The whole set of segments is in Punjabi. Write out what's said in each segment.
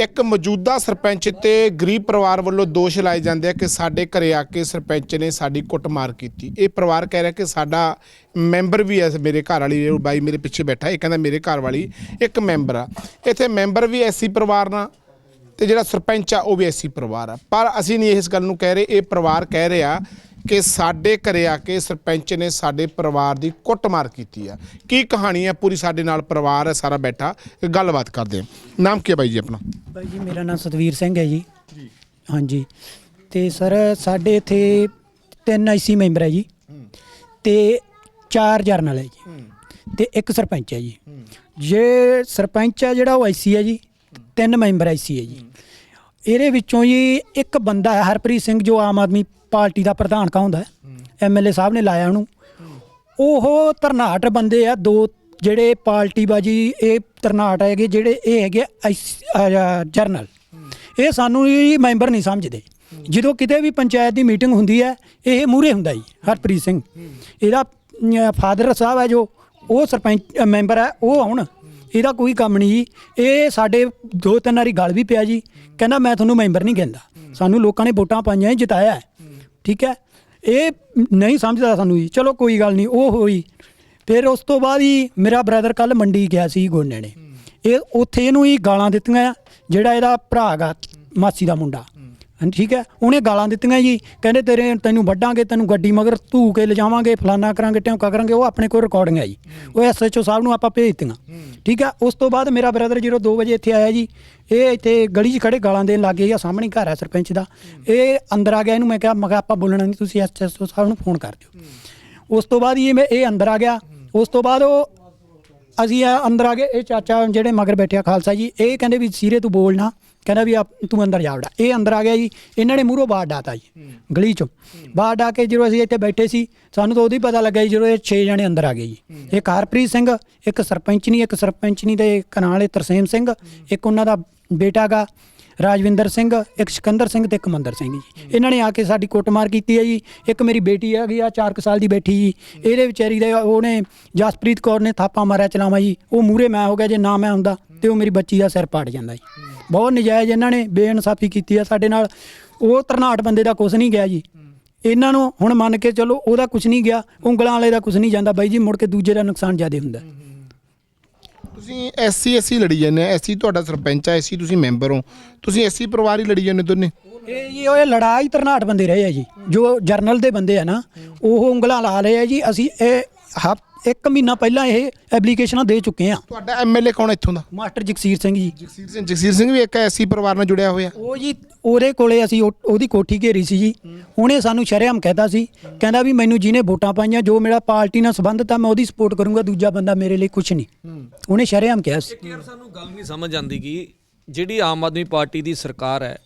ਇੱਕ ਮੌਜੂਦਾ ਸਰਪੰਚ ਤੇ ਗਰੀਬ ਪਰਿਵਾਰ ਵੱਲੋਂ ਦੋਸ਼ ਲਾਏ ਜਾਂਦੇ ਆ ਕਿ ਸਾਡੇ ਘਰੇ ਆ ਕੇ ਸਰਪੰਚ ਨੇ ਸਾਡੀ ਕੁੱਟਮਾਰ ਕੀਤੀ। ਇਹ ਪਰਿਵਾਰ ਕਹਿ ਰਿਹਾ ਕਿ ਸਾਡਾ ਮੈਂਬਰ ਵੀ ਐ ਮੇਰੇ ਘਰ ਵਾਲੀ, ਉਹ ਬਾਈ ਮੇਰੇ ਪਿੱਛੇ ਬੈਠਾ, ਇਹ ਕਹਿੰਦਾ ਮੇਰੇ ਘਰ ਵਾਲੀ ਇੱਕ ਮੈਂਬਰ ਆ। ਇੱਥੇ ਮੈਂਬਰ ਵੀ ਐਸੀ ਪਰਿਵਾਰ ਨਾਲ ਤੇ ਜਿਹੜਾ ਸਰਪੰਚ ਆ, ਉਹ ਵੀ ਐਸੀ ਪਰਿਵਾਰ ਆ। ਪਰ ਅਸੀਂ ਨਹੀਂ ਇਸ ਗੱਲ ਨੂੰ ਕਹਿ ਰਹੇ, ਇਹ ਪਰਿਵਾਰ ਕਹਿ ਰਿਹਾ ਕਿ ਸਾਡੇ ਘਰੇ ਆ ਕੇ ਸਰਪੰਚ ਨੇ ਸਾਡੇ ਪਰਿਵਾਰ ਦੀ ਕੁੱਟਮਾਰ ਕੀਤੀ ਆ। ਕੀ ਕਹਾਣੀ ਹੈ ਪੂਰੀ ਸਾਡੇ ਨਾਲ ਪਰਿਵਾਰ ਹੈ ਸਾਰਾ ਬੈਠਾ। ਗੱਲਬਾਤ ਕਰਦੇ ਹਾਂ ਨਾਮ ਕੀ ਹੈ ਬਾਈ ਜੀ ਆਪਣਾ? ਬਾਈ ਜੀ ਮੇਰਾ ਨਾਮ ਸਤਵੀਰ ਸਿੰਘ ਹੈ ਜੀ। ਹਾਂਜੀ। ਤੇ ਸਰ ਸਾਡੇ ਇੱਥੇ ਤਿੰਨ ਆਈਸੀ ਮੈਂਬਰ ਹੈ ਜੀ। ਤੇ ਚਾਰ ਜਰਨਲ ਹੈ ਜੀ। ਤੇ ਇੱਕ ਸਰਪੰਚ ਹੈ ਜੀ। ਜੇ ਸਰਪੰਚ ਹੈ ਜਿਹੜਾ ਉਹ ਆਈਸੀ ਹੈ ਜੀ। ਤਿੰਨ ਮੈਂਬਰ ਆਈਸੀ ਹੈ ਜੀ। ਇਹਦੇ ਵਿੱਚੋਂ ਜੀ ਇੱਕ ਬੰਦਾ ਹੈ ਹਰਪ੍ਰੀਤ ਸਿੰਘ ਜੋ ਆਮ ਆਦਮੀ ਪਾਰਟੀ ਦਾ ਪ੍ਰਧਾਨ ਕਹਾਉਂਦਾ ਹੈ ਐਮਐਲਏ ਸਾਹਿਬ ਨੇ ਲਾਇਆ ਉਹਨੂੰ। ਉਹ ਤਰਨਾਟ ਬੰਦੇ ਆ ਦੋ ਜਿਹੜੇ ਪਾਰਟੀ ਬਾਜੀ ਇਹ ਤਰਨਾਟ ਹੈਗੇ ਜਿਹੜੇ ਇਹ ਹੈਗੇ ਜਰਨਲ। ਇਹ ਸਾਨੂੰ ਹੀ ਮੈਂਬਰ ਨਹੀਂ ਸਮਝਦੇ। ਜਦੋਂ ਕਿਤੇ ਵੀ ਪੰਚਾਇਤ ਦੀ ਮੀਟਿੰਗ ਹੁੰਦੀ ਹੈ ਇਹ ਮੂਰੇ ਹੁੰਦਾ ਜੀ ਹਰਪ੍ਰੀਤ ਸਿੰਘ। ਇਹਦਾ ਫਾਦਰ ਸਾਹਿਬ ਹੈ ਜੋ ਉਹ ਸਰਪੰਚ ਮੈਂਬਰ ਹੈ ਉਹ ਆਉਣ। ਇਹਦਾ ਕੋਈ ਕੰਮ ਨਹੀਂ ਜੀ। ਇਹ ਸਾਡੇ ਦੋ ਤਿੰਨ ਵਾਰੀ ਗੱਲ ਵੀ ਪਿਆ ਜੀ। ਕਹਿੰਦਾ ਮੈਂ ਤੁਹਾਨੂੰ ਮੈਂਬਰ ਨਹੀਂ ਕਹਿੰਦਾ। ਸਾਨੂੰ ਲੋਕਾਂ ਨੇ ਵੋਟਾਂ ਪਾਈਆਂ ਜੀ, ਜਿਤਾਇਆ। ਠੀਕ ਹੈ? ਇਹ ਨਹੀਂ ਸਮਝਦਾ ਸਾਨੂੰ ਜੀ। ਚਲੋ ਕੋਈ ਗੱਲ ਨਹੀਂ ਉਹ ਹੋਈ। ਫਿਰ ਉਸ ਤੋਂ ਬਾਅਦ ਹੀ ਮੇਰਾ ਬ੍ਰਦਰ ਕੱਲ ਮੰਡੀ ਗਿਆ ਸੀ ਗੋਨੇ ਨੇ। ਇਹ ਉੱਥੇ ਇਹਨੂੰ ਹੀ ਗਾਲਾਂ ਦਿੱਤੀਆਂ ਜਿਹੜਾ ਇਹਦਾ ਭਰਾ ਗਾ ਮਾਸੀ ਦਾ ਮੁੰਡਾ। ਠੀਕ ਹੈ? ਉਹਨੇ ਗਾਲਾਂ ਦਿੱਤੀਆਂ ਜੀ। ਕਹਿੰਦੇ ਤੇਰੇ ਤੈਨੂੰ ਵੱਢਾਂਗੇ ਤੈਨੂੰ ਗੱਡੀ ਮਗਰ ਧੂ ਕੇ ਲਿਜਾਵਾਂਗੇ ਫਲਾਨਾ ਕਰਾਂਗੇ ਟਿਉਂਕਾ ਕਰਾਂਗੇ ਉਹ ਆਪਣੇ ਕੋਲ ਰਿਕਾਰਡਿੰਗ ਹੈ ਜੀ। ਉਹ ਐਸਐਚਓ ਸਾਹਿਬ ਨੂੰ ਆਪਾਂ ਭੇਜ ਦਿੱਤੀਆਂ। ਠੀਕ ਹੈ? ਉਸ ਤੋਂ ਬਾਅਦ ਮੇਰਾ ਬ੍ਰਦਰ ਜਦੋਂ 2 ਵਜੇ ਇੱਥੇ ਆਇਆ ਜੀ ਇਹ ਇੱਥੇ ਗਲੀ 'ਚ ਖੜੇ ਗਾਲਾਂ ਦੇਣ ਲੱਗ ਗਏ ਆ ਸਾਹਮਣੇ ਘਰ ਹੈ ਸਰਪੰਚ ਦਾ। ਇਹ ਅੰਦਰ ਆ ਗਿਆ ਇਹਨੂੰ ਮੈਂ ਕਿਹਾ ਮੈਂ ਕਿਹਾ ਆਪਾਂ ਬੋਲਣਾ ਨਹੀਂ ਤੁਸੀਂ ਐਸਐਚਓ ਸਾਹਿਬ ਨੂੰ ਫੋਨ ਕਰ ਦਿਓ। ਉਸ ਤੋਂ ਬਾਅਦ ਇਹ ਮੈਂ ਇਹ ਅੰਦਰ ਆ ਗਿਆ। ਉਸ ਤੋਂ ਬਾਅਦ ਉਹ ਅਸੀਂ ਅੰਦਰ ਆ ਗਏ ਇਹ ਚਾਚਾ ਜਿਹੜੇ ਮਗਰ ਬੈਠਿਆ ਖਾਲਸਾ ਜੀ ਇਹ ਕਹਿੰਦੇ ਵੀ ਸੀਰੇ ਤੂੰ ਬੋਲਣਾ ਕਹਿੰਦਾ ਵੀ ਆਪ- ਤੂੰ ਅੰਦਰ ਜਾ ਵੜਾ। ਇਹ ਅੰਦਰ ਆ ਗਿਆ ਜੀ। ਇਹਨਾਂ ਨੇ ਮੂਹਰੋਂ ਬਾਹਰ ਡਾਤਾ ਜੀ ਗਲੀ ਚੋਂ। ਬਾਹਰ ਡਾ ਕੇ ਜਦੋਂ ਅਸੀਂ ਇੱਥੇ ਬੈਠੇ ਸੀ ਸਾਨੂੰ ਤਾਂ ਹੀ ਪਤਾ ਲੱਗਾ ਜੀ ਜਦੋਂ ਇਹ 6 ਜਣੇ ਅੰਦਰ ਆ ਗਏ ਜੀ। ਇੱਕ ਹਰਪ੍ਰੀਤ ਸਿੰਘ ਇੱਕ ਸਰਪੰਚਨੀ ਇੱਕ ਸਰਪੰਚਨੀ ਦੇ ਕਨਾਲੇ ਤਰਸੇਮ ਸਿੰਘ ਇੱਕ ਉਹਨਾਂ ਦਾ ਬੇਟਾ ਗਾ ਰਾਜਵਿੰਦਰ ਸਿੰਘ ਇੱਕ ਸਿਕੰਦਰ ਸਿੰਘ ਤੇ ਇੱਕ ਮੰਦਰ ਸਿੰਘ ਜੀ। ਇਹਨਾਂ ਨੇ ਆ ਕੇ ਸਾਡੀ ਕੁੱਟਮਾਰ ਕੀਤੀ ਹੈ ਜੀ। ਇੱਕ ਮੇਰੀ ਬੇਟੀ ਹੈਗੀ ਆ 4 ਸਾਲ ਦੀ ਬੈਠੀ ਜੀ। ਇਹਦੇ ਵਿਚਾਰੀ ਦੇ ਉਹਨੇ ਜਸਪ੍ਰੀਤ ਕੌਰ ਨੇ ਥਾਪਾ ਮਾਰਿਆ ਚਲਾਵਾ ਜੀ। ਉਹ ਮੂਰੇ ਮੈਂ ਹੋ ਗਿਆ ਜੇ ਨਾ ਮੈਂ ਹੁੰਦਾ ਤੇ ਉਹ ਮੇਰੀ ਬੱਚੀ ਦਾ ਸਿਰ ਪਾੜ ਜਾਂਦਾ ਜੀ। ਬਹੁਤ ਨਜਾਇਜ਼ ਇਹਨਾਂ ਨੇ ਬੇਇਨਸਾਫੀ ਕੀਤੀ ਆ ਸਾਡੇ ਨਾਲ। ਉਹ ਤਰਨਾਟ ਬੰਦੇ ਦਾ ਕੁਝ ਨਹੀਂ ਗਿਆ ਜੀ। ਇਹਨਾਂ ਨੂੰ ਹੁਣ ਮੰਨ ਕੇ ਚਲੋ ਉਹਦਾ ਕੁਝ ਨਹੀਂ ਗਿਆ ਉਂਗਲਾਂ ਵਾਲੇ ਦਾ ਕੁਝ ਨਹੀਂ ਜਾਂਦਾ ਬਾਈ ਜੀ ਮੁੜ ਕੇ ਦੂਜੇ ਦਾ ਨੁਕਸਾਨ ਜ਼ਿਆਦਾ ਹੁੰਦਾ। ਤੁਸੀਂ ਐਸਸੀ ਐਸਸੀ ਲੜੀ ਜਾਂਦੇ ਐਸਸੀ ਤੁਹਾਡਾ ਸਰਪੰਚ ਆ ਐਸਸੀ ਤੁਸੀਂ ਮੈਂਬਰ ਹੋ। ਤੁਸੀਂ ਐਸਸੀ ਪਰਿਵਾਰ ਹੀ ਲੜੀ ਜਾਂਦੇ ਦੋਨੇ? ਇਹ ਜੀ ਉਹ ਲੜਾਈ ਤਰਨਾਟ ਬੰਦੇ ਰਹੇ ਆ ਜੀ। ਜੋ ਜਰਨਲ ਦੇ ਬੰਦੇ ਆ ਨਾ ਉਹ ਉਂਗਲਾਂ ਲਾ ਰਹੇ ਆ ਜੀ। ਅਸੀਂ ਇਹ ਹਫ ਇੱਕ ਮਹੀਨਾ ਪਹਿਲਾਂ ਇਹ ਐਪਲੀਕੇਸ਼ਨਾਂ ਦੇ ਚੁੱਕੇ ਆ ਤੁਹਾਡਾ ਐਮਐਲਏ ਕੌਣ ਇੱਥੋਂ ਦਾ? ਮਾਸਟਰ ਜਗਸੀਰ ਸਿੰਘ ਜੀ। ਜਗਸੀਰ ਸਿੰਘ ਜਗਸੀਰ ਸਿੰਘ ਵੀ ਇੱਕ ਐਸਸੀ ਪਰਿਵਾਰ ਨਾਲ ਜੁੜਿਆ ਹੋਇਆ। ਉਹ ਜੀ ਉਹਦੇ ਕੋਲੇ ਅਸੀਂ ਉਹ- ਉਹਦੀ ਕੋਠੀ ਘੇਰੀ ਸੀ ਜੀ। ਉਹਨੇ ਸਾਨੂੰ ਸ਼ਰੇਆਮ ਕਹਿਤਾ ਸੀ। ਕਹਿੰਦਾ ਵੀ ਮੈਨੂੰ ਜਿਹਨੇ ਵੋਟਾਂ ਪਾਈਆਂ ਜੋ ਮੇਰਾ ਪਾਰਟੀ ਨਾਲ ਸੰਬੰਧਤ ਆ ਮੈਂ ਉਹਦੀ ਸਪੋਰਟ ਕਰੂੰਗਾ ਦੂਜਾ ਬੰਦਾ ਮੇਰੇ ਲਈ ਕੁਝ ਨਹੀਂ। ਉਹਨੇ ਸ਼ਰੇਆਮ ਕਿਹਾ ਸੀ। ਯਾਰ ਸਾਨੂੰ ਗੱਲ ਨਹੀਂ ਸਮਝ ਆਉਂਦੀ ਕਿ ਜਿਹੜੀ ਆਮ ਆਦਮੀ ਪਾਰਟੀ ਦੀ ਸਰਕਾਰ ਹੈ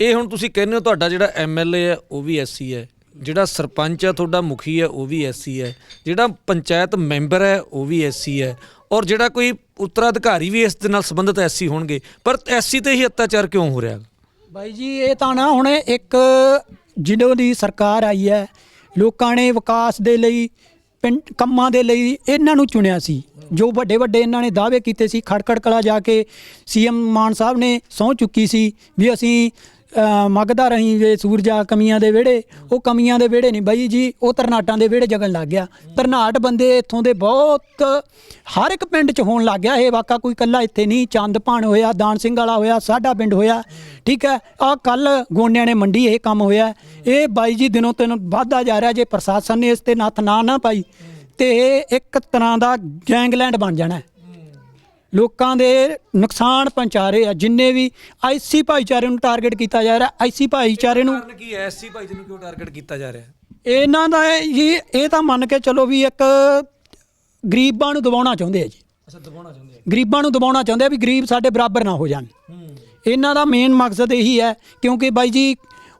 ਇਹ ਹੁਣ ਤੁਸੀਂ ਕਹਿੰਦੇ ਹੋ ਤੁਹਾਡਾ ਜਿਹੜਾ ਐਮਐਲਏ ਹੈ ਉਹ ਵੀ ਐਸਸੀ ਹੈ। ਜਿਹੜਾ ਸਰਪੰਚ ਹੈ ਤੁਹਾਡਾ ਮੁਖੀ ਹੈ ਉਹ ਵੀ ਐਸਸੀ ਹੈ। ਜਿਹੜਾ ਪੰਚਾਇਤ ਮੈਂਬਰ ਹੈ, ਉਹ ਵੀ ਐਸਸੀ ਹੈ। ਔਰ ਜਿਹੜਾ ਕੋਈ ਉੱਤਰਾਧਿਕਾਰੀ ਵੀ ਇਸ ਦੇ ਨਾਲ ਸੰਬੰਧਿਤ ਐਸਸੀ ਹੋਣਗੇ, ਪਰ ਐਸਸੀ ਤੇ ਹੀ ਅਤਿਆਚਾਰ ਕਿਉਂ ਹੋ ਰਿਹਾ? ਬਾਈ ਜੀ, ਇਹ ਤਾਂ ਨਾ ਹੁਣ ਇੱਕ ਜਦੋਂ ਦੀ ਸਰਕਾਰ ਆਈ ਹੈ, ਲੋਕਾਂ ਨੇ ਵਿਕਾਸ ਦੇ ਲਈ, ਪਿੰਡ ਕੰਮਾਂ ਦੇ ਲਈ ਇਹਨਾਂ ਨੂੰ ਚੁਣਿਆ ਸੀ। ਜੋ ਵੱਡੇ ਵੱਡੇ ਇਹਨਾਂ ਨੇ ਦਾਅਵੇ ਕੀਤੇ ਸੀ ਖੜਖੜ ਕਲਾ ਜਾ ਕੇ ਸੀਐਮ ਮਾਨ ਸਾਹਿਬ ਨੇ ਸਹੁੰ ਚੁੱਕੀ ਸੀ ਵੀ ਅਸੀਂ ਮੰਗਦਾ ਰਹੀ ਵੇ ਸੂਰਜਾ ਕਮੀਆਂ ਦੇ ਵਿਹੜੇ, ਉਹ ਕਮੀਆਂ ਦੇ ਵਿਹੜੇ ਨਹੀਂ। ਬਾਈ ਜੀ, ਉਹ ਤਰਨਾਟਾਂ ਦੇ ਵਿਹੜੇ ਜਗਣ ਲੱਗ ਗਿਆ। ਤਰਨਾਟ ਬੰਦੇ ਇੱਥੋਂ ਦੇ ਬਹੁਤ, ਹਰ ਇੱਕ ਪਿੰਡ 'ਚ ਹੋਣ ਲੱਗ ਗਿਆ ਇਹ ਵਾਕਾ। ਕੋਈ ਕੱਲਾ ਇੱਥੇ ਨਹੀਂ, ਚੰਦ ਭਾਣ ਹੋਇਆ, ਦਾਨ ਸਿੰਘ ਵਾਲਾ ਹੋਇਆ, ਸਾਡਾ ਪਿੰਡ ਹੋਇਆ। ਠੀਕ ਹੈ ਆ ਕੱਲ ਗੋਨਿਆਂ ਨੇ ਮੰਡੀ ਇਹ ਕੰਮ ਹੋਇਆ। ਇਹ ਬਾਈ ਜੀ ਦਿਨੋਂ ਦਿਨ ਵੱਧਦਾ ਜਾ ਰਿਹਾ, ਜੇ ਪ੍ਰਸ਼ਾਸਨ ਨੇ ਇਸ ਤੇ ਨੱਥ ਨਾ ਨਾ ਪਾਈ, ਤੇ ਇਹ ਇੱਕ ਤਰ੍ਹਾਂ ਦਾ ਗੈਂਗਲੈਂਡ ਬਣ ਜਾਣਾ। ਲੋਕਾਂ ਦੇ ਨੁਕਸਾਨ ਪਹੁੰਚਾ ਰਹੇ ਆ ਜਿੰਨੇ ਵੀ ਆਈਸੀ ਭਾਈਚਾਰੇ ਨੂੰ ਟਾਰਗੇਟ ਕੀਤਾ ਜਾ ਰਿਹਾ ਆਈਸੀ ਭਾਈਚਾਰੇ ਨੂੰ ਕਾਰਨ ਕੀ ਹੈ? ਐਸਸੀ ਭਾਈ ਨੂੰ ਕਿਉਂ ਟਾਰਗੇਟ ਕੀਤਾ ਜਾ ਰਿਹਾ? ਇਹਨਾਂ ਦਾ ਇਹ ਇਹ ਤਾਂ ਮੰਨ ਕੇ ਚਲੋ ਵੀ ਇੱਕ ਗਰੀਬਾਂ ਨੂੰ ਦਬਾਉਣਾ ਚਾਹੁੰਦੇ ਆ ਜੀ। ਅੱਛਾ ਦਬਾਉਣਾ ਚਾਹੁੰਦੇ ਆ। ਗਰੀਬਾਂ ਨੂੰ ਦਬਾਉਣਾ ਚਾਹੁੰਦੇ ਆ ਵੀ ਗਰੀਬ ਸਾਡੇ ਬਰਾਬਰ ਨਾ ਹੋ ਜਾਣ। ਇਹਨਾਂ ਦਾ ਮੇਨ ਮਕਸਦ ਇਹੀ ਹੈ ਕਿਉਂਕਿ ਬਾਈ ਜੀ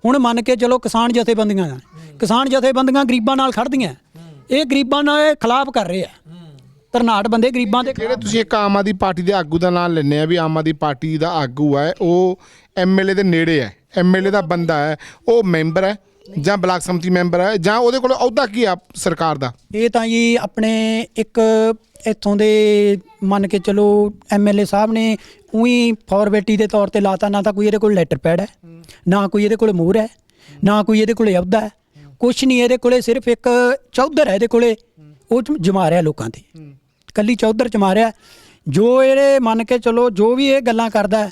ਹੁਣ ਮੰਨ ਕੇ ਚਲੋ ਕਿਸਾਨ ਜਥੇਬੰਦੀਆਂ ਆ। ਕਿਸਾਨ ਜਥੇਬੰਦੀਆਂ ਗਰੀਬਾਂ ਨਾਲ ਖੜਦੀਆਂ ਇਹ ਗਰੀਬਾਂ ਨਾਲ ਖਿਲਾਫ ਕਰ ਰਹੇ ਆ। ਤਰਨਾਟ ਬੰਦੇ ਗਰੀਬਾਂ ਦੇ ਜਿਹੜੇ ਤੁਸੀਂ ਇੱਕ ਆਮ ਆਦਮੀ ਪਾਰਟੀ ਦੇ ਆਗੂ ਦਾ ਨਾਮ ਲੈਣੇ ਆ ਵੀ ਆਮ ਆਦਮੀ ਪਾਰਟੀ ਦਾ ਆਗੂ ਹੈ ਉਹ ਐਮਐਲਏ ਦੇ ਨੇੜੇ ਹੈ ਐਮਐਲਏ ਦਾ ਬੰਦਾ ਹੈ ਉਹ ਮੈਂਬਰ ਹੈ ਜਾਂ ਬਲਾਕ ਸਮਿਤੀ ਮੈਂਬਰ ਹੈ ਜਾਂ ਉਹਦੇ ਕੋਲ ਅਹੁਦਾ ਕੀ ਆ ਸਰਕਾਰ ਦਾ? ਇਹ ਤਾਂ ਜੀ ਆਪਣੇ ਇੱਕ ਇੱਥੋਂ ਦੇ ਮੰਨ ਕੇ ਚਲੋ ਐਮਐਲਏ ਸਾਹਿਬ ਨੇ ਉਹੀ ਫਾਰਵਰਟੀ ਦੇ ਤੌਰ ਤੇ ਲਾਤਾ ਨਾ ਤਾਂ ਕੋਈ ਇਹਦੇ ਕੋਲ ਲੈਟਰ ਪੈਡ ਹੈ ਨਾ ਕੋਈ ਇਹਦੇ ਕੋਲ ਮੋਹਰ ਹੈ ਨਾ ਕੋਈ ਇਹਦੇ ਕੋਲ ਅਹੁਦਾ ਹੈ ਕੁਛ ਨਹੀਂ ਇਹਦੇ ਕੋਲੇ ਸਿਰਫ ਇੱਕ ਚੌਧਰ ਹੈ ਇਹਦੇ ਕੋਲੇ ਉਹ ਜਮਾ ਰਿਹਾ ਲੋਕਾਂ ਤੇ। ਕੱਲੀ ਚੌਧਰ ਚ ਮਾਰਿਆ। ਜੋ ਇਹਦੇ ਮੰਨ ਕੇ ਚਲੋ ਜੋ ਵੀ ਇਹ ਗੱਲਾਂ ਕਰਦਾ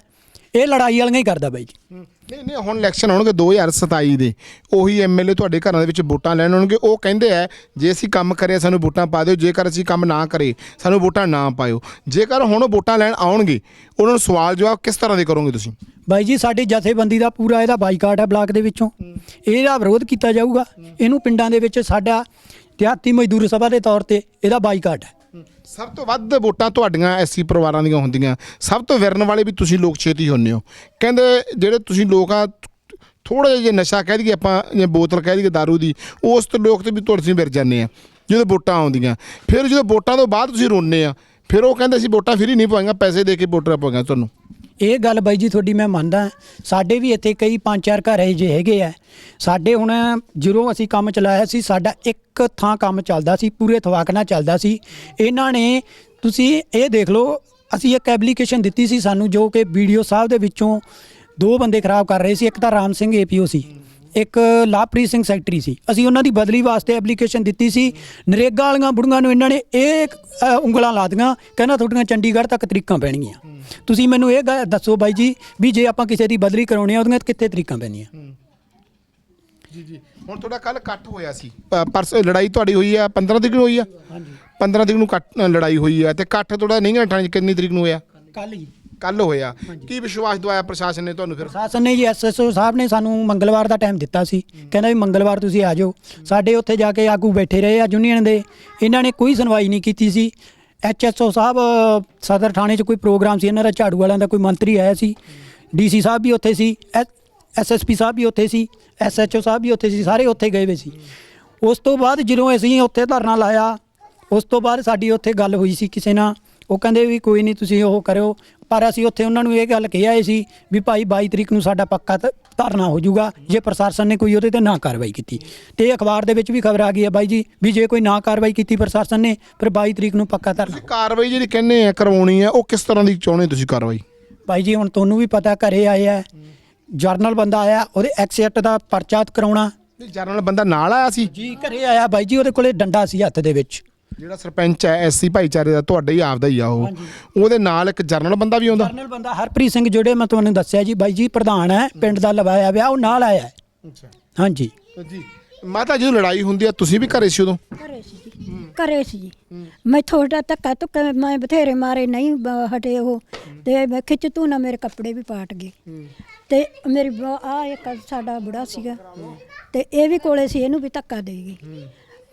ਇਹ ਲੜਾਈ ਵਾਲੀਆਂ ਹੀ ਕਰਦਾ ਬਾਈ ਜੀ। ਨਹੀਂ ਨਹੀਂ ਹੁਣ ਇਲੈਕਸ਼ਨ ਆਉਣਗੇ 2027 ਦੇ। ਉਹੀ ਐਮਐਲਏ ਤੁਹਾਡੇ ਘਰਾਂ ਦੇ ਵਿੱਚ ਵੋਟਾਂ ਲੈਣ ਆਉਣਗੇ। ਉਹ ਕਹਿੰਦੇ ਆ ਜੇ ਅਸੀਂ ਕੰਮ ਕਰਿਆ ਸਾਨੂੰ ਵੋਟਾਂ ਪਾ ਦਿਓ। ਜੇਕਰ ਅਸੀਂ ਕੰਮ ਨਾ ਕਰੇ ਸਾਨੂੰ ਵੋਟਾਂ ਨਾ ਪਾਇਓ। ਜੇਕਰ ਹੁਣ ਉਹ ਵੋਟਾਂ ਲੈਣ ਆਉਣਗੇ ਉਹਨਾਂ ਨੂੰ ਸਵਾਲ ਜਵਾਬ ਕਿਸ ਤਰ੍ਹਾਂ ਦੇ ਕਰੋਗੇ ਤੁਸੀਂ? ਬਾਈ ਜੀ ਸਾਡੀ ਜਥੇਬੰਦੀ ਦਾ ਪੂਰਾ ਇਹਦਾ ਬਾਈਕਾਟ ਹੈ ਬਲਾਕ ਦੇ ਵਿੱਚੋਂ। ਇਹਦਾ ਵਿਰੋਧ ਕੀਤਾ ਜਾਊਗਾ। ਇਹਨੂੰ ਪਿੰਡਾਂ ਦੇ ਵਿੱਚ ਸਾਡਾ ਦਿਹਾਤੀ ਮਜ਼ਦੂਰ ਸਭਾ ਦੇ ਤੌਰ ਤੇ ਇਹਦਾ ਬਾਈਕਾਟ ਹੈ। ਸਭ ਤੋਂ ਵੱਧ ਵੋਟਾਂ ਤੁਹਾਡੀਆਂ ਐਸੀ ਪਰਿਵਾਰਾਂ ਦੀਆਂ ਹੁੰਦੀਆਂ। ਸਭ ਤੋਂ ਵਿਰਨ ਵਾਲੇ ਵੀ ਤੁਸੀਂ ਲੋਕ ਛੇਤੀ ਹੁੰਨੇ ਹੋ। ਕਹਿੰਦੇ ਜਿਹੜੇ ਤੁਸੀਂ ਲੋਕ ਆ ਥੋੜਾ ਜਿਹਾ ਜੇ ਨਸ਼ਾ ਕਹਿ ਦਈਏ ਆਪਾਂ, ਜਾਂ ਬੋਤਲ ਕਹਿ ਦਈਏ दारू ਦੀ, ਉਸ ਤੋਂ ਲੋਕ ਤੇ ਵੀ ਤੁਸੀਂ ਵਿਰ ਜਾਂਦੇ ਆ, ਜਦੋਂ ਵੋਟਾਂ ਆਉਂਦੀਆਂ। ਫਿਰ ਜਦੋਂ ਵੋਟਾਂ ਤੋਂ ਬਾਅਦ ਤੁਸੀਂ ਰੋਂਦੇ ਆ, ਫਿਰ ਉਹ ਕਹਿੰਦੇ ਅਸੀਂ ਵੋਟਾਂ ਫਰੀ ਨਹੀਂ ਪਾਈਆਂ, ਪੈਸੇ ਦੇ ਕੇ ਵੋਟਾਂ ਪਾਈਆਂ ਤੁਹਾਨੂੰ। ਇਹ ਗੱਲ ਬਾਈ ਜੀ ਤੁਹਾਡੀ ਮੈਂ ਮੰਨਦਾ ਸਾਡੇ ਵੀ ਇੱਥੇ ਕਈ ਪੰਜ ਚਾਰ ਘਰ ਇਹ ਜੇ ਹੈਗੇ ਆ। ਸਾਡੇ ਹੁਣ ਜਦੋਂ ਅਸੀਂ ਕੰਮ ਚਲਾਇਆ ਸੀ, ਸਾਡਾ ਇੱਕ ਥਾਂ ਕੰਮ ਚੱਲਦਾ ਸੀ, ਪੂਰੇ ਥਵਾਕ ਨਾਲ ਚੱਲਦਾ ਸੀ। ਇਹਨਾਂ ਨੇ ਤੁਸੀਂ ਇਹ ਦੇਖ ਲਓ, ਅਸੀਂ ਇੱਕ ਐਪਲੀਕੇਸ਼ਨ ਦਿੱਤੀ ਸੀ ਸਾਨੂੰ ਜੋ ਕਿ ਵੀਡੀਓ ਸਾਹਿਬ ਦੇ ਵਿੱਚੋਂ ਦੋ ਬੰਦੇ ਖਰਾਬ ਕਰ ਰਹੇ ਸੀ, ਇੱਕ ਤਾਂ ਰਾਮ ਸਿੰਘ ਏਪੀਓ ਸੀ। ਇੱਕ ਲਾਪ੍ਰੀਤ ਸਿੰਘ ਸੈਕਟਰੀ ਸੀ। ਅਸੀਂ ਉਹਨਾਂ ਦੀ ਬਦਲੀ ਵਾਸਤੇ ਐਪਲੀਕੇਸ਼ਨ ਦਿੱਤੀ ਸੀ। ਨਰੇਗਾ ਵਾਲੀਆਂ ਬੁੜੀਆਂ ਨੂੰ ਇਹਨਾਂ ਨੇ ਇਹ ਉਂਗਲਾਂ ਲਾ ਦਿੱਤੀਆਂ ਕਹਿੰਦਾ ਤੁਹਾਡੀਆਂ ਚੰਡੀਗੜ੍ਹ ਤੱਕ ਤਰੀਕਾਂ ਪੈਣਗੀਆਂ। ਤੁਸੀਂ ਮੈਨੂੰ ਇਹ ਦੱਸੋ ਬਾਈ ਜੀ ਵੀ ਜੇ ਆਪਾਂ ਕਿਸੇ ਦੀ ਬਦਲੀ ਕਰਾਉਣੀ ਆ ਉਹਦੀਆਂ ਕਿੱਥੇ ਤਰੀਕਾਂ ਪੈਣੀਆਂ? ਜੀ ਜੀ। ਹੁਣ ਤੁਹਾਡਾ ਕੱਲ ਇਕੱਠ ਹੋਇਆ ਸੀ। ਪਰਸ ਲੜਾਈ ਤੁਹਾਡੀ ਹੋਈ ਆ 15 ਤਰੀਕ ਨੂੰ ਹੋਈ ਆ? ਹਾਂਜੀ। 15 ਤਰੀਕ ਨੂੰ ਕੱਟ ਲੜਾਈ ਹੋਈ ਆ ਤੇ ਇਕੱਠ ਤੁਹਾਡਾ ਨਹੀਂ ਘੰਟਾਂ ਕਿੰਨੀ ਤਰੀਕ ਨੂੰ ਹੋਇਆ? ਕੱਲ ਜੀ ਕੱਲ ਹੋਇਆ। ਕੀ ਵਿਸ਼ਵਾਸ ਦਵਾਇਆ ਪ੍ਰਸ਼ਾਸਨ ਨੇ ਤੁਹਾਨੂੰ ਫਿਰ? ਪ੍ਰਸ਼ਾਸਨ ਨੇ ਜੀ ਐਸਐਸਓ ਸਾਹਿਬ ਨੇ ਸਾਨੂੰ ਮੰਗਲਵਾਰ ਦਾ ਟਾਈਮ ਦਿੱਤਾ ਸੀ। ਕਹਿੰਦਾ ਵੀ ਮੰਗਲਵਾਰ ਤੁਸੀਂ ਆ ਜਾਓ। ਸਾਡੇ ਉੱਥੇ ਜਾ ਕੇ ਆਗੂ ਬੈਠੇ ਰਹੇ ਆ ਯੂਨੀਅਨ ਦੇ। ਇਹਨਾਂ ਨੇ ਕੋਈ ਸੁਣਵਾਈ ਨਹੀਂ ਕੀਤੀ ਸੀ। ਐਚਐਸਓ ਸਾਹਿਬ ਸਦਰ ਥਾਣੇ 'ਚ ਕੋਈ ਪ੍ਰੋਗਰਾਮ ਸੀ। ਇਹਨਾਂ ਦਾ ਝਾੜੂ ਵਾਲਿਆਂ ਦਾ ਕੋਈ ਮੰਤਰੀ ਆਇਆ ਸੀ। ਡੀਸੀ ਸਾਹਿਬ ਵੀ ਉੱਥੇ ਸੀ। ਐਸਐਸਪੀ ਸਾਹਿਬ ਵੀ ਉੱਥੇ ਸੀ। ਐਸਐਚਓ ਸਾਹਿਬ ਵੀ ਉੱਥੇ ਸੀ। ਸਾਰੇ ਉੱਥੇ ਗਏ ਹੋਏ ਸੀ। ਉਸ ਤੋਂ ਬਾਅਦ ਜਦੋਂ ਅਸੀਂ ਉੱਥੇ ਧਰਨਾ ਲਾਇਆ ਉਸ ਤੋਂ ਬਾਅਦ ਸਾਡੀ ਉੱਥੇ ਗੱਲ ਹੋਈ ਸੀ ਕਿਸੇ ਨਾਲ। ਉਹ ਕਹਿੰਦੇ ਵੀ ਕੋਈ ਨਹੀਂ ਤੁਸੀਂ ਉਹ ਕਰਿਓ। ਪਰ ਅਸੀਂ ਉੱਥੇ ਉਹਨਾਂ ਨੂੰ ਇਹ ਗੱਲ ਕਿਹਾ ਆਏ ਸੀ ਵੀ ਭਾਈ 22 ਤਰੀਕ ਨੂੰ ਸਾਡਾ ਪੱਕਾ ਧ- ਧਰਨਾ ਹੋ ਜਾਊਗਾ। ਜੇ ਪ੍ਰਸ਼ਾਸਨ ਨੇ ਕੋਈ ਉਹਦੇ ਤੇ ਨਾ ਕਾਰਵਾਈ ਕੀਤੀ। ਤੇ ਅਖਬਾਰ ਦੇ ਵਿੱਚ ਵੀ ਖਬਰ ਆ ਗਈ ਹੈ ਬਾਈ ਜੀ ਵੀ ਜੇ ਕੋਈ ਨਾ ਕਾਰਵਾਈ ਕੀਤੀ ਪ੍ਰਸ਼ਾਸਨ ਨੇ ਫਿਰ 22 ਤਰੀਕ ਨੂੰ ਪੱਕਾ ਧਰਨਾ ਕਾਰਵਾਈ ਜਿਹੜੀ ਕਹਿੰਦੇ ਆ ਕਰਵਾਉਣੀ ਆ ਉਹ ਕਿਸ ਤਰ੍ਹਾਂ ਦੀ ਚਾਹੁੰਦੇ ਤੁਸੀਂ ਕਾਰਵਾਈ? ਭਾਈ ਜੀ ਹੁਣ ਤੁਹਾਨੂੰ ਵੀ ਪਤਾ ਘਰੇ ਆਏ ਆ ਜਰਨਲ ਬੰਦਾ ਆਇਆ ਉਹਦੇ ਐਕਸੈਕਟ ਦਾ ਪਰਚਾ ਕਰਾਉਣਾ। ਜਰਨਲ ਬੰਦਾ ਨਾਲ ਆਇਆ ਸੀ? ਜੀ ਘਰੇ ਆਇਆ ਬਾਈ ਜੀ ਉਹਦੇ ਕੋਲੇ ਡੰਡਾ ਸੀ ਹੱਥ ਦੇ ਵਿੱਚ। ਜਿਹੜਾ ਸਰਪੰਚ ਹੈ ਐਸਸੀ ਭਾਈਚਾਰੇ ਦਾ ਤੁਹਾਡਾ ਹੀ ਆਪਦਾ ਹੀ ਆ ਉਹ। ਉਹਦੇ ਨਾਲ ਇੱਕ ਜਰਨਲ ਬੰਦਾ ਵੀ ਆਉਂਦਾ। ਜਰਨਲ ਬੰਦਾ ਹਰਪ੍ਰੀਤ ਸਿੰਘ ਜਿਹੜੇ ਮੈਂ ਤੁਹਾਨੂੰ ਦੱਸਿਆ ਜੀ। ਬਾਈ ਜੀ ਪ੍ਰਧਾਨ ਹੈ ਪਿੰਡ ਦਾ ਲਵਾਇਆ ਵਿਆ ਉਹ ਨਾਲ ਆਇਆ। ਅੱਛਾ। ਹਾਂਜੀ। ਜੀ ਮਾਤਾ ਜਦੋਂ ਲੜਾਈ ਹੁੰਦੀ ਆ ਤੁਸੀਂ ਵੀ ਘਰੇ ਸੀ ਉਦੋਂ? ਘਰੇ ਸੀ ਜੀ। ਘਰੇ ਸੀ ਜੀ। ਮੈਂ ਥੋੜਾ ਧੱਕਾ ਧੁੱਕਾ ਮੈਂ ਬਥੇਰੇ ਮਾਰੇ ਨਹੀਂ ਬ- ਹਟੇ ਉਹ। ਤੇ ਮੈਂ ਖਿੱਚ ਤੂੰ ਨਾ ਮੇਰੇ ਕੱਪੜੇ ਵੀ ਪਾਟ ਗਏ। ਤੇ ਮੇਰੀ ਆ ਇੱਕ ਸਾਡਾ ਬੁੜਾ ਸੀਗਾ। ਤੇ ਇਹ ਵੀ ਕੋਲੇ ਸੀ ਇਹਨੂੰ ਵੀ ਧੱਕਾ ਦੇ ਗਈ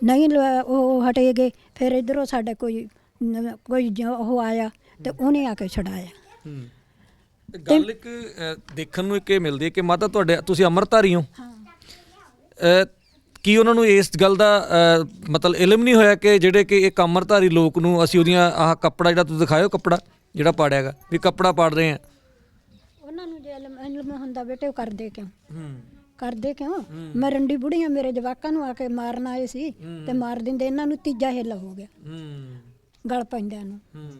ਨਹੀਂ ਲ- ਉਹ ਹਟੇਗੇ ਫਿਰ ਇਧਰੋਂ ਸਾਡੇ ਕੋਈ ਨ- ਕੋਈ ਜੋ ਉਹ ਆਇਆ ਤੇ ਉਹਨੇ ਆ ਕੇ ਛਡਾਇਆ। ਤੇ ਗੱਲ ਇੱਕ ਅ, ਦੇਖਣ ਨੂੰ ਇੱਕ ਇਹ ਮਿਲਦੀ ਹੈ ਕਿ ਮਾਤਾ ਤੁਹਾਡੇ ਤੁਸੀਂ ਅਮਰਤਾਰੀ ਹੋ। ਹਾਂ। ਕੀ ਉਹਨਾਂ ਨੂੰ ਇਸ ਗੱਲ ਦਾ ਅ, ਮਤਲਬ ਇਲਮ ਨਹੀਂ ਹੋਇਆ ਕਿ ਜਿਹੜੇ ਕਿ ਇੱਕ ਅਮਰਤਾਰੀ ਲੋਕ ਨੂੰ ਅਸੀਂ ਉਹਦੀਆਂ ਆਹ ਕੱਪੜਾ ਜਿਹੜਾ ਤੁਸੀਂ ਦਿਖਾਇਓ ਕੱਪੜਾ ਜਿਹੜਾ ਪਾੜਿਆਗਾ ਵੀ ਕੱਪੜਾ ਪਾੜ ਰਹੇ ਆ? ਉਹਨਾਂ ਨੂੰ ਜੇ ਇਲਮ ਇਲਮ ਹੁੰਦਾ ਬੇਟੇ ਉਹ ਕਰਦੇ ਕਿਉਂ? ਹੂੰ। ਕਰਦੇ ਕਿਉਂ? ਮਰੰਡੀ ਬੁੜੀਆਂ ਮੇਰੇ ਜਵਾਕਾਂ ਨੂੰ ਆ ਕੇ ਮਾਰਨ ਆਏ ਸੀ ਤੇ ਮਾਰ ਦਿੰਦੇ ਇਹਨਾਂ ਨੂੰ ਤੀਜਾ ਹਿੱਲਾ ਹੋ ਗਿਆ। ਹੂੰ। ਗਲ ਪੈਂਦਿਆਂ ਨੂੰ। ਹੂੰ।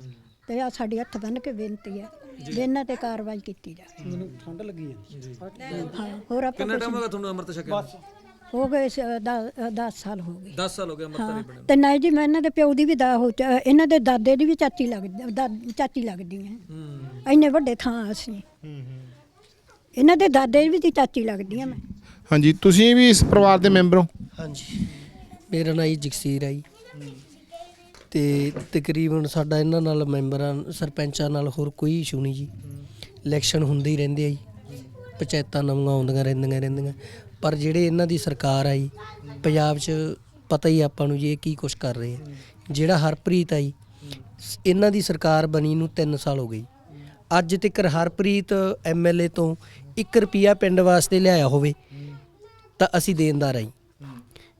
ਤੇ ਆ ਸਾਡੀ ਹੱਥ ਬੰਨ ਕੇ ਬੇਨਤੀ ਹੈ ਵੀ ਇਹਨਾਂ ਤੇ ਕਾਰਵਾਈ ਕੀਤੀ ਜਾਵੇ। ਮੈਨੂੰ ਠੰਡ ਲੱਗੀ ਜਾਂਦੀ। ਹਾਂ ਹੋਰ ਆਪਾਂ ਕਿੰਨਾ ਟਾਈਮ ਹੋ ਗਿਆ ਤੁਹਾਨੂੰ ਅੰਮ੍ਰਿਤ ਛਕਿਆ ਹੋ ਗਏ 10 ਸਾਲ ਹੋ ਗਏ। 10 ਸਾਲ ਹੋ ਗਏ ਅੰਮ੍ਰਿਤਧਾਰੀ ਹਾਂ ਬਣੇ ਤੇ ਨਹੀਂ ਜੀ ਮੈਂ ਇਹਨਾਂ ਦੇ ਪਿਓ ਦੀ ਵੀ ਦਾ ਹੋ ਚ- ਇਹਨਾਂ ਦੇ ਦਾਦੇ ਦੀ ਵੀ ਚਾਚੀ ਲੱਗਦੀ ਦਾ- ਚਾਚੀ ਲੱਗਦੀ ਹੈ। ਹੂੰ। ਇੰਨੇ ਵੱਡੇ ਥਾਂ ਅਸੀਂ। ਇਹਨਾਂ ਦੇ ਦਾਦੇ ਵੀ ਦੀ ਚਾਚੀ ਲੱਗਦੀ ਆ ਮੈਂ। ਹਾਂਜੀ ਤੁਸੀਂ ਵੀ ਇਸ ਪਰਿਵਾਰ ਦੇ ਮੈਂਬਰ ਹੋ? ਹਾਂਜੀ। ਮੇਰਾ ਨਾਂ ਜੀ ਜਗਸੀਰ ਆ ਜੀ। ਤੇ ਤਕਰੀਬਨ ਸਾਡਾ ਇਹਨਾਂ ਨਾਲ ਮੈਂਬਰਾਂ ਸਰਪੰਚਾਂ ਨਾਲ ਹੋਰ ਕੋਈ ਇਸ਼ੂ ਨਹੀਂ ਜੀ। ਇਲੈਕਸ਼ਨ ਹੁੰਦੇ ਹੀ ਰਹਿੰਦੇ ਆ ਜੀ। ਪੰਚਾਇਤਾਂ ਨਵੀਆਂ ਆਉਂਦੀਆਂ ਰਹਿੰਦੀਆਂ ਰਹਿੰਦੀਆਂ। ਪਰ ਜਿਹੜੇ ਇਹਨਾਂ ਦੀ ਸਰਕਾਰ ਆਈ ਪੰਜਾਬ 'ਚ ਪਤਾ ਹੀ ਆਪਾਂ ਨੂੰ ਜੀ ਇਹ ਕੀ ਕੁਛ ਕਰ ਰਹੇ ਆ। ਜਿਹੜਾ ਹਰਪ੍ਰੀਤ ਆਈ ਇਹਨਾਂ ਦੀ ਸਰਕਾਰ ਬਣੀ ਨੂੰ 3 ਸਾਲ ਹੋ ਗਈ ਅੱਜ ਤੱਕ ਹਰਪ੍ਰੀਤ ਐਮਐਲਏ ਤੋਂ 1 ਰੁਪਿਆ ਪਿੰਡ ਵਾਸਤੇ ਲਿਆਇਆ ਹੋਵੇ, ਤਾਂ ਅਸੀਂ ਦੇਣਦਾਰ ਆਈ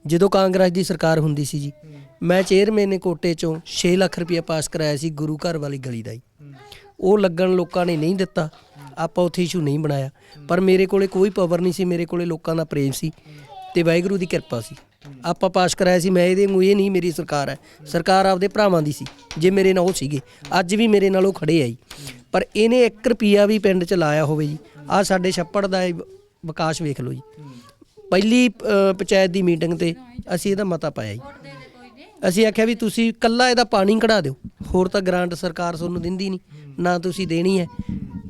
ਜਦੋਂ ਕਾਂਗਰਸ ਦੀ ਸਰਕਾਰ ਹੁੰਦੀ ਸੀ ਜੀ, ਮੈਂ ਚੇਅਰਮੈਨ ਨੇ ਕੋਟੇ ਚੋਂ 6 ਲੱਖ ਰੁਪਏ ਪਾਸ ਕਰਾਇਆ ਸੀ ਗੁਰੂ ਘਰ ਵਾਲੀ ਗਲੀ ਦਾ ਹੀ ਉਹ ਲੱਗਣ ਲੋਕਾਂ ਨੇ ਨਹੀਂ ਦਿੱਤਾ, ਆਪਾਂ ਉੱਥੇ ਇਸ਼ੂ ਨਹੀਂ ਬਣਾਇਆ। ਪਰ ਮੇਰੇ ਕੋਲੇ ਕੋਈ ਪਾਵਰ ਨਹੀਂ ਸੀ, ਮੇਰੇ ਕੋਲੇ ਲੋਕਾਂ ਦਾ ਪ੍ਰੇਮ ਸੀ ਤੇ ਵਾਹਿਗੁਰੂ ਦੀ ਕਿਰਪਾ ਸੀ। ਆਪਾਂ ਪਾਸ ਕਰਾਇਆ ਸੀ ਮੈਂ ਇਹਦੇ ਨੂੰ ਇਹ ਨਹੀਂ ਮੇਰੀ ਸਰਕਾਰ ਹੈ। ਸਰਕਾਰ ਆਪਦੇ ਭਰਾਵਾਂ ਦੀ ਸੀ ਜੇ ਮੇਰੇ ਨਾਲ ਉਹ ਸੀਗੇ। ਅੱਜ ਵੀ ਮੇਰੇ ਨਾਲ ਉਹ ਖੜੇ ਆ ਜੀ। ਪਰ ਇਹਨੇ 1 ਰੁਪਿਆ ਵੀ ਪਿੰਡ 'ਚ ਲਾਇਆ ਹੋਵੇ ਜੀ। ਆ ਸਾਡੇ ਛੱਪੜ ਦਾ ਵਿਕਾਸ ਵੇਖ ਲਓ ਜੀ। ਪਹਿਲੀ ਪੰਚਾਇਤ ਦੀ ਮੀਟਿੰਗ ਤੇ ਅਸੀਂ ਇਹਦਾ ਮਤਾ ਪਾਇਆ ਜੀ। ਅਸੀਂ ਆਖਿਆ ਵੀ ਤੁਸੀਂ ਕੱਲਾ ਇਹਦਾ ਪਾਣੀ ਕਢਾ ਦਿਓ। ਹੋਰ ਤਾਂ ਗ੍ਰਾਂਟ ਸਰਕਾਰ ਤੁਹਾਨੂੰ ਦਿੰਦੀ ਨਹੀਂ। ਨਾ ਤੁਸੀਂ ਦੇਣੀ ਹੈ।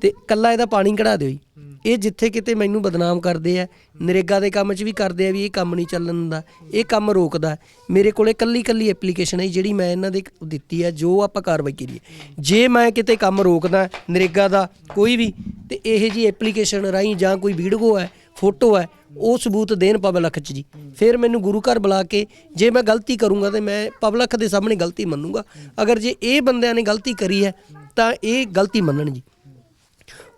ਤੇ ਕੱਲਾ ਇਹਦਾ ਪਾਣੀ ਕਢਾ ਦਿਓ ਜੀ। ਇਹ ਜਿੱਥੇ ਕਿਤੇ ਮੈਨੂੰ ਬਦਨਾਮ ਕਰਦੇ ਆ, ਨਰੇਗਾ ਦੇ ਕੰਮ 'ਚ ਵੀ ਕਰਦੇ ਆ ਵੀ ਇਹ ਕੰਮ ਨਹੀਂ ਚੱਲਣ ਦਾ ਇਹ ਕੰਮ ਰੋਕਦਾ। ਮੇਰੇ ਕੋਲੇ ਕੱਲੀ ਕੱਲੀ ਐਪਲੀਕੇਸ਼ਨ ਹੈ ਜਿਹੜੀ ਮੈਂ ਇਹਨਾਂ ਦੇ ਦਿੱਤੀ ਹੈ ਜੋ ਆਪਾਂ ਕਾਰਵਾਈ ਕਰੀਏ। ਜੇ ਮੈਂ ਕਿਤੇ ਕੰਮ ਰੋਕਦਾ, ਨਰੇਗਾ ਦਾ ਕੋਈ ਵੀ, ਤੇ ਇਹ ਜੀ ਐਪਲੀਕੇਸ਼ਨ ਰਾਹੀਂ ਜਾਂ ਕੋਈ ਵੀਡੀਓ ਹੈ, ਫੋਟੋ ਹੈ, ਉਹ ਸਬੂਤ ਦੇਣ ਪਬਲਿਕ 'ਚ ਜੀ। ਫਿਰ ਮੈਨੂੰ ਗੁਰੂ ਘਰ ਬੁਲਾ ਕੇ, ਜੇ ਮੈਂ ਗਲਤੀ ਕਰੂੰਗਾ ਤੇ ਮੈਂ ਪਬਲਿਕ ਦੇ ਸਾਹਮਣੇ ਗਲਤੀ ਮੰਨੂੰਗਾ। ਅਗਰ ਜੇ ਇਹ ਬੰਦਿਆਂ ਨੇ ਗਲਤੀ ਕਰੀ ਹੈ, ਤਾਂ ਇਹ ਗਲਤੀ ਮੰਨਣ ਜੀ।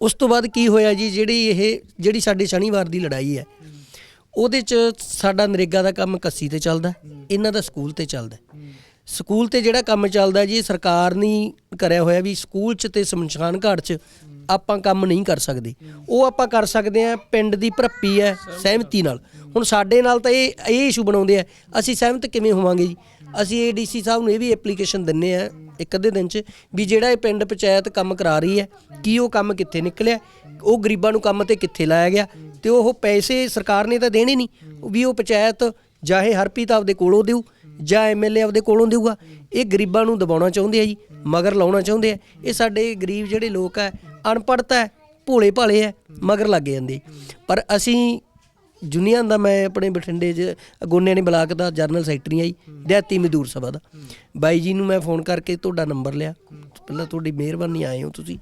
ਉਸ ਤੋਂ ਬਾਅਦ ਕੀ ਹੋਇਆ ਜੀ, ਜਿਹੜੀ ਇਹ, ਜਿਹੜੀ ਸਾਡੇ ਸ਼ਨੀਵਾਰ ਦੀ ਲੜਾਈ ਹੈ, ਉਹਦੇ 'ਚ ਸਾਡਾ ਨਰੇਗਾ ਦਾ ਕੰਮ ਕੱਸੀ ਤੇ ਚੱਲਦਾ, ਇਹਨਾਂ ਦਾ ਸਕੂਲ ਤੇ ਚੱਲਦਾ। ਸਕੂਲ ਤੇ ਜਿਹੜਾ ਕੰਮ ਚੱਲਦਾ ਜੀ, ਸਰਕਾਰ ਨੇ ਕਰਿਆ ਹੋਇਆ ਵੀ ਸਕੂਲ 'ਚ ਤੇ ਸ਼ਮਸ਼ਾਨ ਘਾਟ 'ਚ ਆਪਾਂ ਕੰਮ ਨਹੀਂ ਕਰ ਸਕਦੇ। ਉਹ ਆਪਾਂ ਕਰ ਸਕਦੇ ਆ ਪਿੰਡ ਦੀ ਭਰਪੀ ਹੈ ਸਹਿਮਤੀ ਨਾਲ। ਹੁਣ ਸਾਡੇ ਨਾਲ ਤਾਂ ਇਹ ਇਹ ਇਸ਼ੂ ਬਣਾਉਂਦੇ ਆ, ਅਸੀਂ ਸਹਿਮਤ ਕਿਵੇਂ ਹੋਵਾਂਗੇ ਜੀ? ਅਸੀਂ ਏਡੀਸੀ ਸਾਹਿਬ ਨੂੰ ਇਹ ਵੀ ਐਪਲੀਕੇਸ਼ਨ ਦਿੰਨੇ ਆ ਇੱਕ ਅੱਧੇ ਦਿਨ 'ਚ ਵੀ ਜਿਹੜਾ ਇਹ ਪਿੰਡ ਪੰਚਾਇਤ ਕੰਮ ਕਰਾ ਰਹੀ ਹੈ, ਕੀ ਉਹ ਕੰਮ ਕਿੱਥੇ ਨਿਕਲਿਆ, ਉਹ ਗਰੀਬਾਂ ਨੂੰ ਕੰਮ ਤੇ ਕਿੱਥੇ ਲਾਇਆ ਗਿਆ ਤੇ ਉਹ ਪੈਸੇ ਸਰਕਾਰ ਨੇ ਤਾਂ ਦੇਣੇ ਨਹੀਂ, ਵੀ ਉਹ ਪੰਚਾਇਤ ਚਾਹੇ ਹਰਪ੍ਰੀਤ ਆਪਦੇ ਕੋਲੋਂ ਦਿਓ ਜਾਂ ਐਮਐਲਏ ਆਪਦੇ ਕੋਲੋਂ ਦੇਊਗਾ, ਇਹ ਗਰੀਬਾਂ ਨੂੰ ਦਬਾਉਣਾ ਚਾਹੁੰਦੇ ਆ ਜੀ, ਮਗਰ ਲਾਉਣਾ ਚਾਹੁੰਦੇ ਆ, ਇਹ ਸਾਡੇ ਗਰੀਬ ਜਿਹੜੇ ਲੋਕ ਆ ਅਨਪੜ੍ਹਤਾ ਹੈ ਭੋਲੇ ਭਾਲੇ ਆ, ਮਗਰ ਲੱਗ ਜਾਂਦੇ। ਪਰ ਅਸੀਂ ਜੁਨੀਅਨ ਦਾ ਮੈਂ ਆਪਣੇ ਬਠਿੰਡੇ 'ਚ ਗੋਨਿਆਂ ਨੇ ਬਲਾਕ ਦਾ ਜਨਰਲ ਸੈਕਟਰੀ ਆ ਜੀ ਦਿਹਾਤੀ ਮਜ਼ਦੂਰ ਸਭਾ ਦਾ। ਬਾਈ ਜੀ ਨੂੰ ਮੈਂ ਫੋਨ ਕਰਕੇ ਤੁਹਾਡਾ ਨੰਬਰ ਲਿਆ। ਪਹਿਲਾਂ ਤੁਹਾਡੀ ਮਿਹਰਬਾਨੀ, ਆਏ ਹੋ ਤੁਸੀਂ।